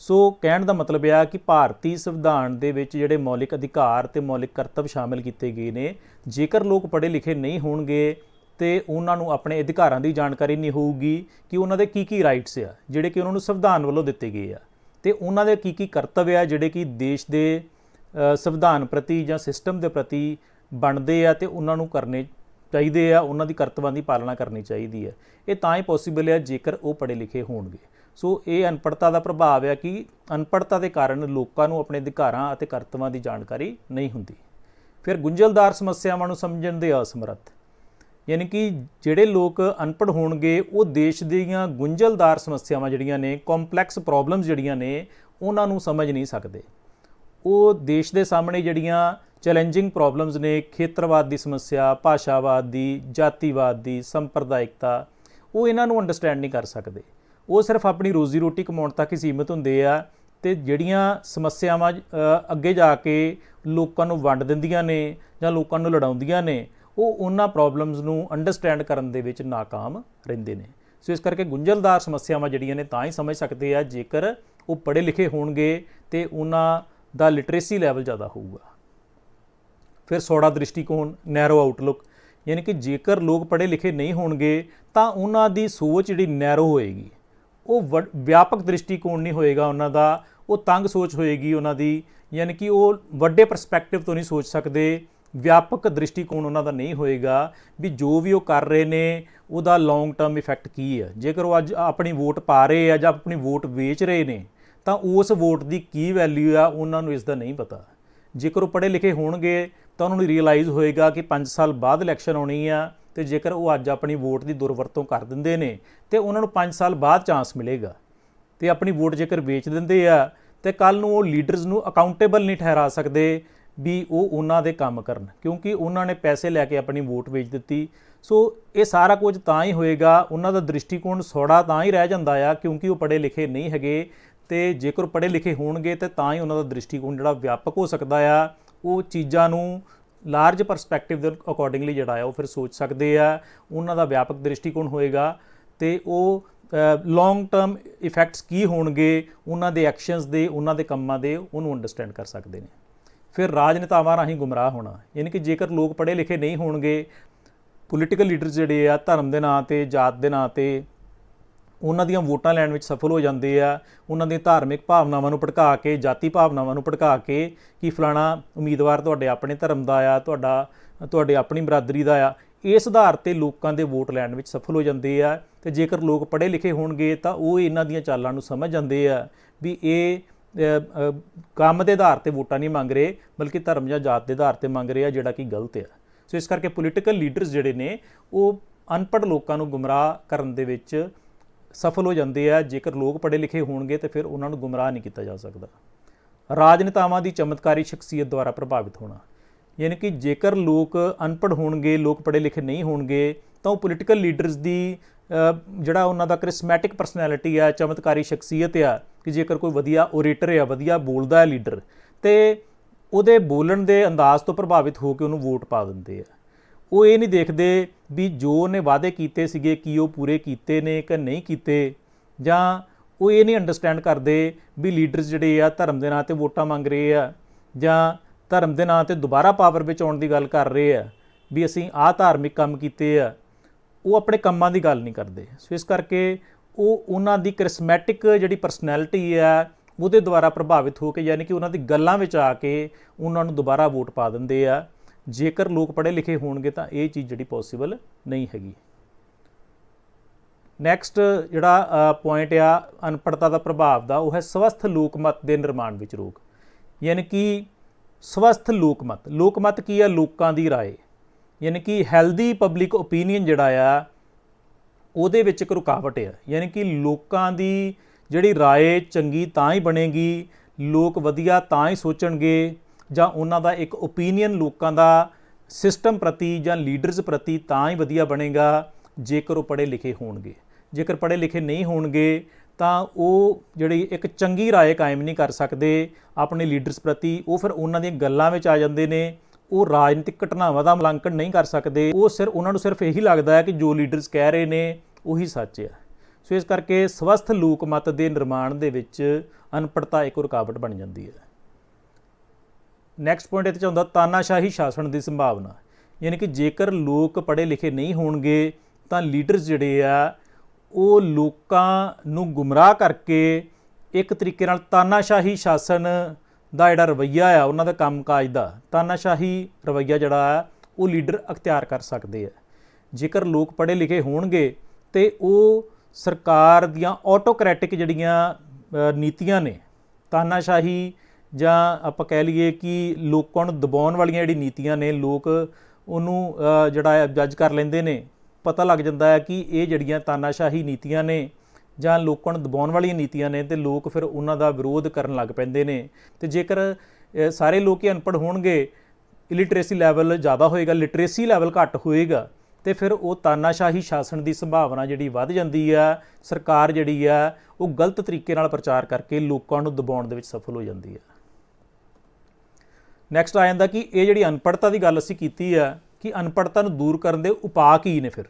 ਸੋ ਕਹਿਣ ਦਾ ਮਤਲਬ ਇਹ ਆ ਕਿ ਭਾਰਤੀ ਸੰਵਿਧਾਨ ਦੇ ਵਿੱਚ ਜਿਹੜੇ ਮੌਲਿਕ ਅਧਿਕਾਰ ਤੇ ਮੌਲਿਕ ਕਰਤੱਵ ਸ਼ਾਮਿਲ ਕੀਤੇ ਗਏ ਨੇ, ਜੇਕਰ ਲੋਕ ਪੜ੍ਹੇ ਲਿਖੇ ਨਹੀਂ ਹੋਣਗੇ, ਤੇ ਉਹਨਾਂ ਨੂੰ ਆਪਣੇ ਅਧਿਕਾਰਾਂ ਦੀ ਜਾਣਕਾਰੀ ਨਹੀਂ ਹੋਊਗੀ ਕਿ ਉਹਨਾਂ ਦੇ ਕੀ ਕੀ ਰਾਈਟਸ ਆ, ਜਿਹੜੇ ਕਿ ਉਹਨਾਂ ਨੂੰ ਸੰਵਿਧਾਨ ਵੱਲੋਂ ਦਿੱਤੇ ਗਏ ਆ। ਤੇ ਉਹਨਾਂ ਦੇ ਕੀ ਕੀ ਕਰਤੱਵ ਆ, ਜਿਹੜੇ ਕਿ ਦੇਸ਼ ਦੇ ਸੰਵਿਧਾਨ ਪ੍ਰਤੀ ਜਾਂ ਸਿਸਟਮ ਦੇ ਪ੍ਰਤੀ ਬਣਦੇ ਆ ਤੇ ਉਹਨਾਂ ਨੂੰ ਕਰਨੇ ਚਾਹੀਦੇ ਆ, ਉਹਨਾਂ ਦੀ ਕਰਤੱਵਾਂ ਦੀ ਪਾਲਣਾ ਕਰਨੀ ਚਾਹੀਦੀ ਹੈ ਇਹ ਤਾਂ ਹੀ ਪੋਸੀਬਲ ਹੈ ਜੇਕਰ ਉਹ ਪੜ੍ਹੇ ਲਿਖੇ ਹੋਣਗੇ। ਸੋ ਇਹ ਅਨਪੜਤਾ ਦਾ ਪ੍ਰਭਾਵ ਹੈ ਕਿ ਅਨਪੜਤਾ ਦੇ ਕਾਰਨ ਲੋਕਾਂ ਨੂੰ ਆਪਣੇ ਅਧਿਕਾਰਾਂ ਅਤੇ ਕਰਤੱਵਾਂ ਦੀ ਜਾਣਕਾਰੀ ਨਹੀਂ ਹੁੰਦੀ। ਫਿਰ ਗੁੰਝਲਦਾਰ ਸਮੱਸਿਆਵਾਂ ਨੂੰ ਸਮਝਣ ਦੇ ਅਸਮਰੱਥ, ਯਾਨੀ ਕਿ ਜਿਹੜੇ ਲੋਕ ਅਨਪੜ੍ਹ ਹੋਣਗੇ, ਉਹ ਦੇਸ਼ ਦੀਆਂ ਗੁੰਝਲਦਾਰ ਸਮੱਸਿਆਵਾਂ ਜਿਹੜੀਆਂ ਨੇ ਕੰਪਲੈਕਸ ਪ੍ਰੋਬਲਮਸ ਜਿਹੜੀਆਂ ਨੇ, ਉਹਨਾਂ ਨੂੰ ਸਮਝ ਨਹੀਂ ਸਕਦੇ। ਉਹ ਦੇਸ਼ ਦੇ ਸਾਹਮਣੇ ਜਿਹੜੀਆਂ ਚੈਲੰਜਿੰਗ ਪ੍ਰੋਬਲਮਸ ਨੇ, ਖੇਤਰਵਾਦ ਦੀ ਸਮੱਸਿਆ, ਭਾਸ਼ਾਵਾਦ ਦੀ, ਜਾਤੀਵਾਦ ਦੀ, ਸੰਪਰਦਾਇਕਤਾ, ਉਹ ਇਹਨਾਂ ਨੂੰ ਅੰਡਰਸਟੈਂਡ ਨਹੀਂ ਕਰ ਸਕਦੇ। ਉਹ ਸਿਰਫ ਆਪਣੀ ਰੋਜ਼ੀ ਰੋਟੀ ਕਮਾਉਣ ਤੱਕ ਹੀ ਸੀਮਿਤ ਹੁੰਦੇ ਆ ਤੇ ਜਿਹੜੀਆਂ ਸਮੱਸਿਆਵਾਂ ਅੱਗੇ ਜਾ ਕੇ ਲੋਕਾਂ ਨੂੰ ਵੰਡ ਦਿੰਦੀਆਂ ਨੇ ਜਾਂ ਲੋਕਾਂ ਨੂੰ ਲੜਾਉਂਦੀਆਂ ਨੇ, ਉਹ ਉਹਨਾਂ ਪ੍ਰੋਬਲਮਸ ਨੂੰ ਅੰਡਰਸਟੈਂਡ ਕਰਨ ਦੇ ਵਿੱਚ ਨਾਕਾਮ ਰਹਿੰਦੇ ਨੇ। ਸੋ ਇਸ ਕਰਕੇ ਗੁੰਝਲਦਾਰ ਸਮੱਸਿਆਵਾਂ ਜਿਹੜੀਆਂ ਨੇ ਤਾਂ ਹੀ ਸਮਝ ਸਕਦੇ ਆ, ਜੇਕਰ ਉਹ ਪੜ੍ਹੇ ਲਿਖੇ ਹੋਣਗੇ ਤੇ ਉਹਨਾਂ ਦਾ ਲਿਟਰੇਸੀ ਲੈਵਲ ਜ਼ਿਆਦਾ ਹੋਊਗਾ। ਫਿਰ ਸੋੜਾ ਦ੍ਰਿਸ਼ਟੀਕੋਣ ਨੈਰੋ ਆਊਟਲੁੱਕ ਯਾਨੀ ਕਿ ਜੇਕਰ ਲੋਕ ਪੜ੍ਹੇ ਲਿਖੇ ਨਹੀਂ ਹੋਣਗੇ, ਤਾਂ ਉਹਨਾਂ ਦੀ ਸੋਚ ਜਿਹੜੀ ਨੈਰੋ ਹੋਏਗੀ। ਉਹ ਵ- ਵਿਆਪਕ ਦ੍ਰਿਸ਼ਟੀਕੋਣ ਨਹੀਂ ਹੋਏਗਾ ਉਹਨਾਂ ਦਾ, ਉਹ ਤੰਗ ਸੋਚ ਹੋਏਗੀ ਉਹਨਾਂ ਦੀ, ਯਾਨੀ ਕਿ ਉਹ ਵੱਡੇ ਪਰਸਪੈਕਟਿਵ ਤੋਂ ਨਹੀਂ ਸੋਚ ਸਕਦੇ, ਵਿਆਪਕ ਦ੍ਰਿਸ਼ਟੀਕੋਣ ਉਹਨਾਂ ਦਾ ਨਹੀਂ ਹੋਏਗਾ ਵੀ ਜੋ ਵੀ ਉਹ ਕਰ ਰਹੇ ਨੇ, ਉਹਦਾ ਲੌਂਗ ਟਰਮ ਇਫੈਕਟ ਕੀ ਹੈ। ਜੇਕਰ ਉਹ ਅੱਜ ਆਪਣੀ ਵੋਟ ਪਾ ਰਹੇ ਆ ਜਾਂ ਆਪਣੀ ਵੋਟ ਵੇਚ ਰਹੇ ਨੇ, ਤਾਂ ਉਸ ਵੋਟ ਦੀ ਕੀ ਵੈਲਿਊ ਆ, ਉਹਨਾਂ ਨੂੰ ਇਸ ਦਾ ਨਹੀਂ ਪਤਾ। ਜੇਕਰ ਉਹ ਪੜ੍ਹੇ ਲਿਖੇ ਹੋਣਗੇ, ਤਾਂ ਉਹਨਾਂ ਨੂੰ ਰਿਅਲਾਈਜ਼ ਹੋਏਗਾ ਕਿ 5 ਸਾਲ ਬਾਅਦ ਇਲੈਕਸ਼ਨ ਆਉਣੀ ਆ ਤੇ ਜੇਕਰ ਉਹ ਅੱਜ ਆਪਣੀ ਵੋਟ ਦੀ ਦੁਰਵਰਤੋਂ ਕਰ ਦਿੰਦੇ ਨੇ, ਤੇ ਉਹਨਾਂ ਨੂੰ 5 ਸਾਲ ਬਾਅਦ ਚਾਂਸ ਮਿਲੇਗਾ। ਤੇ ਆਪਣੀ ਵੋਟ ਜੇਕਰ ਵੇਚ ਦਿੰਦੇ ਆ, ਤੇ ਕੱਲ ਨੂੰ ਉਹ ਲੀਡਰਸ ਨੂੰ ਅਕਾਊਂਟੇਬਲ ਨਹੀਂ ਠਹਿਰਾ ਸਕਦੇ ਵੀ ਉਹ ਉਹਨਾਂ ਦੇ ਕੰਮ ਕਰਨ, ਕਿਉਂਕਿ ਉਹਨਾਂ ਨੇ ਪੈਸੇ ਲੈ ਕੇ ਆਪਣੀ ਵੋਟ ਵੇਚ ਦਿੱਤੀ। ਸੋ ਇਹ ਸਾਰਾ ਕੁਝ ਤਾਂ ਹੀ ਹੋਏਗਾ, ਉਹਨਾਂ ਦਾ ਦ੍ਰਿਸ਼ਟੀਕੋਣ ਸੋੜਾ ਤਾਂ ਹੀ ਰਹਿ ਜਾਂਦਾ ਆ, ਕਿਉਂਕਿ ਉਹ ਪੜ੍ਹੇ ਲਿਖੇ ਨਹੀਂ ਹੈਗੇ। ਤੇ ਜੇਕਰ ਪੜ੍ਹੇ ਲਿਖੇ ਹੋਣਗੇ, ਤੇ ਤਾਂ ਹੀ ਉਹਨਾਂ ਦਾ ਦ੍ਰਿਸ਼ਟੀਕੋਣ ਜਿਹੜਾ ਵਿਆਪਕ ਹੋ ਸਕਦਾ ਆ, ਉਹ ਚੀਜ਼ਾਂ ਨੂੰ ਲਾਰਜ ਪਰਸਪੈਕਟਿਵ ਦੇ ਅਕੋਰਡਿੰਗਲੀ ਜਿਹੜਾ ਆ, ਉਹ ਫਿਰ ਸੋਚ ਸਕਦੇ ਆ, ਉਹਨਾਂ ਦਾ ਵਿਆਪਕ ਦ੍ਰਿਸ਼ਟੀਕੋਣ ਹੋਏਗਾ ਤੇ ਉਹ ਲੌਂਗ ਟਰਮ ਇਫੈਕਟਸ ਕੀ ਹੋਣਗੇ, ਉਹਨਾਂ ਦੇ ਐਕਸ਼ਨਸ ਦੇ, ਉਹਨਾਂ ਦੇ ਕੰਮਾਂ ਦੇ, ਉਹਨੂੰ ਅੰਡਰਸਟੈਂਡ ਕਰ ਸਕਦੇ ਨੇ। ਫਿਰ ਰਾਜਨੇਤਾਵਾਂ ਰਾਹੀਂ ਗੁੰਮਰਾਹ ਹੋਣਾ, ਯਾਨੀ ਕਿ ਜੇਕਰ ਲੋਕ ਪੜ੍ਹੇ ਲਿਖੇ ਨਹੀਂ ਹੋਣਗੇ ਪੋਲੀਟੀਕਲ ਲੀਡਰਸ ਜਿਹੜੇ ਆ, ਧਰਮ ਦੇ ਨਾਂ ਤੇ, ਜਾਤ ਦੇ ਨਾਂ ਤੇ ਉਹਨਾਂ ਦੀਆਂ ਵੋਟਾਂ ਲੈਣ ਵਿੱਚ ਸਫਲ ਹੋ ਜਾਂਦੇ ਆ, ਉਹਨਾਂ ਦੀਆਂ ਧਾਰਮਿਕ ਭਾਵਨਾਵਾਂ ਨੂੰ ਭੜਕਾ ਕੇ, ਜਾਤੀ ਭਾਵਨਾਵਾਂ ਨੂੰ ਭੜਕਾ ਕੇ ਕਿ ਫਲਾਣਾ ਉਮੀਦਵਾਰ ਤੁਹਾਡੇ ਆਪਣੇ ਧਰਮ ਦਾ ਆ, ਤੁਹਾਡਾ, ਤੁਹਾਡੇ ਆਪਣੀ ਬਰਾਦਰੀ ਦਾ ਆ, ਇਸ ਆਧਾਰ ਤੇ ਲੋਕਾਂ ਦੇ ਵੋਟ ਲੈਣ ਵਿੱਚ ਸਫਲ ਹੋ ਜਾਂਦੇ ਆ। ਤੇ ਜੇਕਰ ਲੋਕ ਪੜ੍ਹੇ ਲਿਖੇ ਹੋਣਗੇ ਤਾਂ ਉਹ ਇਹਨਾਂ ਦੀਆਂ ਚਾਲਾਂ ਨੂੰ ਸਮਝ ਜਾਂਦੇ ਆ ਵੀ ਇਹ ਕੰਮ ਦੇ ਆਧਾਰ ਤੇ ਵੋਟਾਂ ਨਹੀਂ ਮੰਗ ਰਹੇ, ਬਲਕਿ ਧਰਮ ਜਾਂ ਜਾਤ ਦੇ ਆਧਾਰ ਤੇ ਮੰਗ ਰਹੇ ਆ, ਜਿਹੜਾ ਕਿ ਗਲਤ ਆ। ਸੋ ਇਸ ਕਰਕੇ ਪੋਲੀਟੀਕਲ ਲੀਡਰਸ ਜਿਹੜੇ ਨੇ, ਉਹ ਅਨਪੜ੍ਹ ਲੋਕਾਂ ਨੂੰ ਗੁੰਮਰਾਹ ਕਰਨ ਦੇ ਵਿੱਚ ਸਫਲ ਹੋ ਜਾਂਦੇ ਆ, ਜੇਕਰ ਲੋਕ ਪੜ੍ਹੇ ਲਿਖੇ ਹੋਣਗੇ ਤੇ ਫਿਰ ਉਹਨਾਂ ਨੂੰ ਗੁੰਮਰਾਹ ਨਹੀਂ ਕੀਤਾ ਜਾ ਸਕਦਾ। ਰਾਜਨੇਤਾਵਾਂ ਦੀ ਚਮਤਕਾਰੀ ਸ਼ਖਸੀਅਤ ਦੁਆਰਾ ਪ੍ਰਭਾਵਿਤ ਹੋਣਾ। ਯਾਨੀ ਕਿ ਜੇਕਰ ਲੋਕ ਅਨਪੜ੍ਹ ਹੋਣਗੇ, ਲੋਕ ਪੜ੍ਹੇ ਲਿਖੇ ਨਹੀਂ ਹੋਣਗੇ, ਤਾਂ ਉਹ ਪੋਲੀਟੀਕਲ ਲੀਡਰਸ ਦੀ ਜਿਹੜਾ ਉਹਨਾਂ ਦਾ ਕ੍ਰਿਸਮੈਟਿਕ ਪਰਸਨੈਲਿਟੀ ਆ, ਚਮਤਕਾਰੀ ਸ਼ਖਸੀਅਤ ਆ, ਕਿ ਜੇਕਰ ਕੋਈ ਵਧੀਆ ਓਰੇਟਰ ਆ, ਵਧੀਆ ਬੋਲਦਾ ਹੈ ਲੀਡਰ ਤੇ ਉਹਦੇ ਬੋਲਣ ਦੇ ਅੰਦਾਜ਼ ਤੋਂ ਪ੍ਰਭਾਵਿਤ ਹੋ ਕੇ ਉਹਨੂੰ ਵੋਟ ਪਾ ਦਿੰਦੇ ਆ। ਉਹ ਇਹ ਨਹੀਂ ਦੇਖਦੇ ਵੀ ਜੋ ਉਹਨੇ ਵਾਅਦੇ ਕੀਤੇ ਸੀਗੇ, ਕੀ ਉਹ ਪੂਰੇ ਕੀਤੇ ਨੇ ਕਿ ਨਹੀਂ ਕੀਤੇ। ਜਾਂ ਉਹ ਇਹ ਨਹੀਂ ਅੰਡਰਸਟੈਂਡ ਕਰਦੇ ਵੀ ਲੀਡਰਸ ਜਿਹੜੇ ਆ ਧਰਮ ਦੇ ਨਾਂ ਤੇ ਵੋਟਾਂ ਮੰਗ ਰਹੇ ਆ ਜਾਂ ਧਰਮ ਦੇ ਨਾਂ ਤੇ ਦੁਬਾਰਾ ਪਾਵਰ ਵਿੱਚ ਆਉਣ ਦੀ ਗੱਲ ਕਰ ਰਹੇ ਆ ਵੀ ਅਸੀਂ ਆਹ ਧਾਰਮਿਕ ਕੰਮ ਕੀਤੇ ਆ, ਉਹ ਆਪਣੇ ਕੰਮਾਂ ਦੀ ਗੱਲ ਨਹੀਂ ਕਰਦੇ। ਸੋ ਇਸ ਕਰਕੇ ਉਹ ਉਹਨਾਂ ਦੀ ਕ੍ਰਿਸਮੈਟਿਕ ਜਿਹੜੀ ਪਰਸਨੈਲਿਟੀ ਆ, ਉਹਦੇ ਦੁਆਰਾ ਪ੍ਰਭਾਵਿਤ ਹੋ ਕੇ ਯਾਨੀ ਕਿ ਉਹਨਾਂ ਦੀ ਗੱਲਾਂ ਵਿੱਚ ਆ ਕੇ ਉਹਨਾਂ ਨੂੰ ਦੁਬਾਰਾ ਵੋਟ ਪਾ ਦਿੰਦੇ ਆ। ਜੇਕਰ ਲੋਕ ਪੜ੍ਹੇ ਲਿਖੇ ਹੋਣਗੇ ਤਾਂ ਇਹ ਚੀਜ਼ ਜਿਹੜੀ ਪੋਸੀਬਲ ਨਹੀਂ ਹੈਗੀ ਨੈਕਸਟ ਜਿਹੜਾ ਪੁਆਇੰਟ ਆ ਅਨਪੜਤਾ ਦਾ ਪ੍ਰਭਾਵ ਦਾ ਉਹ ਹੈ ਸਵਸਥ ਲੋਕਮਤ ਦੇ ਨਿਰਮਾਣ ਵਿੱਚ ਰੋਕ ਯਾਨੀ ਕਿ ਸਵਸਥ ਲੋਕਮਤ ਲੋਕਮਤ ਕੀ ਆ ਲੋਕਾਂ ਦੀ رائے ਯਾਨੀ ਕਿ ਹੈਲਦੀ ਪਬਲਿਕ ਓਪੀਨੀਅਨ ਜਿਹੜਾ ਆ ਉਹਦੇ ਵਿੱਚ ਇੱਕ ਰੁਕਾਵਟ ਆ ਯਾਨੀ ਕਿ ਲੋਕਾਂ ਦੀ ਜਿਹੜੀ رائے ਚੰਗੀ ਤਾਂ ਹੀ ਬਣੇਗੀ ਲੋਕ ਵਧੀਆ ਤਾਂ ਹੀ ਸੋਚਣਗੇ ਜਾਂ ਉਹਨਾਂ ਦਾ ਇੱਕ ਓਪੀਨੀਅਨ ਲੋਕਾਂ ਦਾ ਸਿਸਟਮ ਪ੍ਰਤੀ ਜਾਂ ਲੀਡਰਸ ਪ੍ਰਤੀ ਤਾਂ ਹੀ ਵਧੀਆ ਬਣੇਗਾ ਜੇਕਰ ਉਹ ਪੜ੍ਹੇ ਲਿਖੇ ਹੋਣਗੇ ਜੇਕਰ ਪੜ੍ਹੇ ਲਿਖੇ ਨਹੀਂ ਹੋਣਗੇ ਤਾਂ ਉਹ ਜਿਹੜੀ ਇੱਕ ਚੰਗੀ رائے ਕਾਇਮ ਨਹੀਂ ਕਰ ਸਕਦੇ ਆਪਣੇ ਲੀਡਰਸ ਪ੍ਰਤੀ ਉਹ ਫਿਰ ਉਹਨਾਂ ਦੀਆਂ ਗੱਲਾਂ ਵਿੱਚ ਆ ਜਾਂਦੇ ਨੇ ਉਹ ਰਾਜਨੀਤਿਕ ਘਟਨਾਵਾਂ ਦਾ ਮੁਲਾਂਕਣ ਨਹੀਂ ਕਰ ਸਕਦੇ ਉਹ ਸਿਰ ਉਹਨਾਂ ਨੂੰ ਸਿਰਫ ਇਹੀ ਲੱਗਦਾ ਹੈ ਕਿ ਜੋ ਲੀਡਰਸ ਕਹਿ ਰਹੇ ਨੇ ਉਹੀ ਸੱਚ ਹੈ ਸੋ ਇਸ ਕਰਕੇ ਸਵਸਥ ਲੋਕ ਮਤ ਦੇ ਨਿਰਮਾਣ ਦੇ ਵਿੱਚ ਅਨਪੜਤਾ ਇੱਕ ਰੁਕਾਵਟ ਬਣ ਜਾਂਦੀ ਹੈ ਨੈਕਸਟ ਪੁਆਇੰਟ ਇਹ 'ਚ ਆਉਂਦਾ, ਤਾਨਾਸ਼ਾਹੀ ਸ਼ਾਸਨ ਦੀ ਸੰਭਾਵਨਾ। ਯਾਨੀ ਕਿ ਜੇਕਰ ਲੋਕ ਪੜ੍ਹੇ ਲਿਖੇ ਨਹੀਂ ਹੋਣਗੇ, ਤਾਂ ਲੀਡਰਸ ਜਿਹੜੇ ਆ, ਉਹ ਲੋਕਾਂ ਨੂੰ ਗੁੰਮਰਾਹ ਕਰਕੇ ਇੱਕ ਤਰੀਕੇ ਨਾਲ ਤਾਨਾਸ਼ਾਹੀ ਸ਼ਾਸਨ ਦਾ ਜਿਹੜਾ ਰਵੱਈਆ ਆ, ਉਹਨਾਂ ਦਾ ਕੰਮਕਾਜ ਦਾ, ਤਾਨਾਸ਼ਾਹੀ ਰਵੱਈਆ ਜਿਹੜਾ ਆ, ਉਹ ਲੀਡਰ ਅਖਤਿਆਰ ਕਰ ਸਕਦੇ ਆ। ਜੇਕਰ ਲੋਕ ਪੜ੍ਹੇ ਲਿਖੇ ਹੋਣਗੇ, ਤੇ ਉਹ ਸਰਕਾਰ ਦੀਆਂ ਆਟੋਕ੍ਰੈਟਿਕ ਜਿਹੜੀਆਂ ਨੀਤੀਆਂ ਨੇ, ਤਾਨਾਸ਼ਾਹੀ ਜਾਂ ਆਪਾਂ ਕਹਿ ਲਈਏ ਕਿ ਲੋਕਾਂ ਨੂੰ ਦਬਾਉਣ ਵਾਲੀਆਂ ਜਿਹੜੀ ਨੀਤੀਆਂ ਨੇ, ਲੋਕ ਉਹਨੂੰ ਜਿਹੜਾ ਜੱਜ ਕਰ ਲੈਂਦੇ ਨੇ, ਪਤਾ ਲੱਗ ਜਾਂਦਾ ਹੈ ਕਿ ਇਹ ਜਿਹੜੀਆਂ ਤਾਨਾਸ਼ਾਹੀ ਨੀਤੀਆਂ ਨੇ ਜਾਂ ਲੋਕਾਂ ਨੂੰ ਦਬਾਉਣ ਵਾਲੀਆਂ ਨੀਤੀਆਂ ਨੇ ਤੇ ਲੋਕ ਫਿਰ ਉਹਨਾਂ ਦਾ ਵਿਰੋਧ ਕਰਨ ਲੱਗ ਪੈਂਦੇ ਨੇ। ਤੇ ਜੇਕਰ ਸਾਰੇ ਲੋਕ ਹੀ ਅਨਪੜ੍ਹ ਹੋਣਗੇ ਇਲਿਟਰੇਸੀ ਲੈਵਲ ਜ਼ਿਆਦਾ ਹੋਏਗਾ ਲਿਟਰੇਸੀ ਲੈਵਲ ਘੱਟ ਹੋਏਗਾ, ਤੇ ਫਿਰ ਉਹ ਤਾਨਾਸ਼ਾਹੀ ਸ਼ਾਸਨ ਦੀ ਸੰਭਾਵਨਾ ਜਿਹੜੀ ਵੱਧ ਜਾਂਦੀ ਆ, ਸਰਕਾਰ ਜਿਹੜੀ ਆ, ਉਹ ਗਲਤ ਤਰੀਕੇ ਨਾਲ ਪ੍ਰਚਾਰ ਕਰਕੇ ਲੋਕਾਂ ਨੂੰ ਦਬਾਉਣ ਦੇ ਵਿੱਚ ਸਫਲ ਹੋ ਜਾਂਦੀ ਆ। ਨੈਕਸਟ ਆ ਜਾਂਦਾ ਕਿ ਇਹ ਜਿਹੜੀ ਅਨਪੜਤਾ ਦੀ ਗੱਲ ਅਸੀਂ ਕੀਤੀ ਆ ਕਿ ਅਨਪੜਤਾ ਨੂੰ ਦੂਰ ਕਰਨ ਦੇ ਉਪਾਅ ਕੀ ਨੇ ਫਿਰ?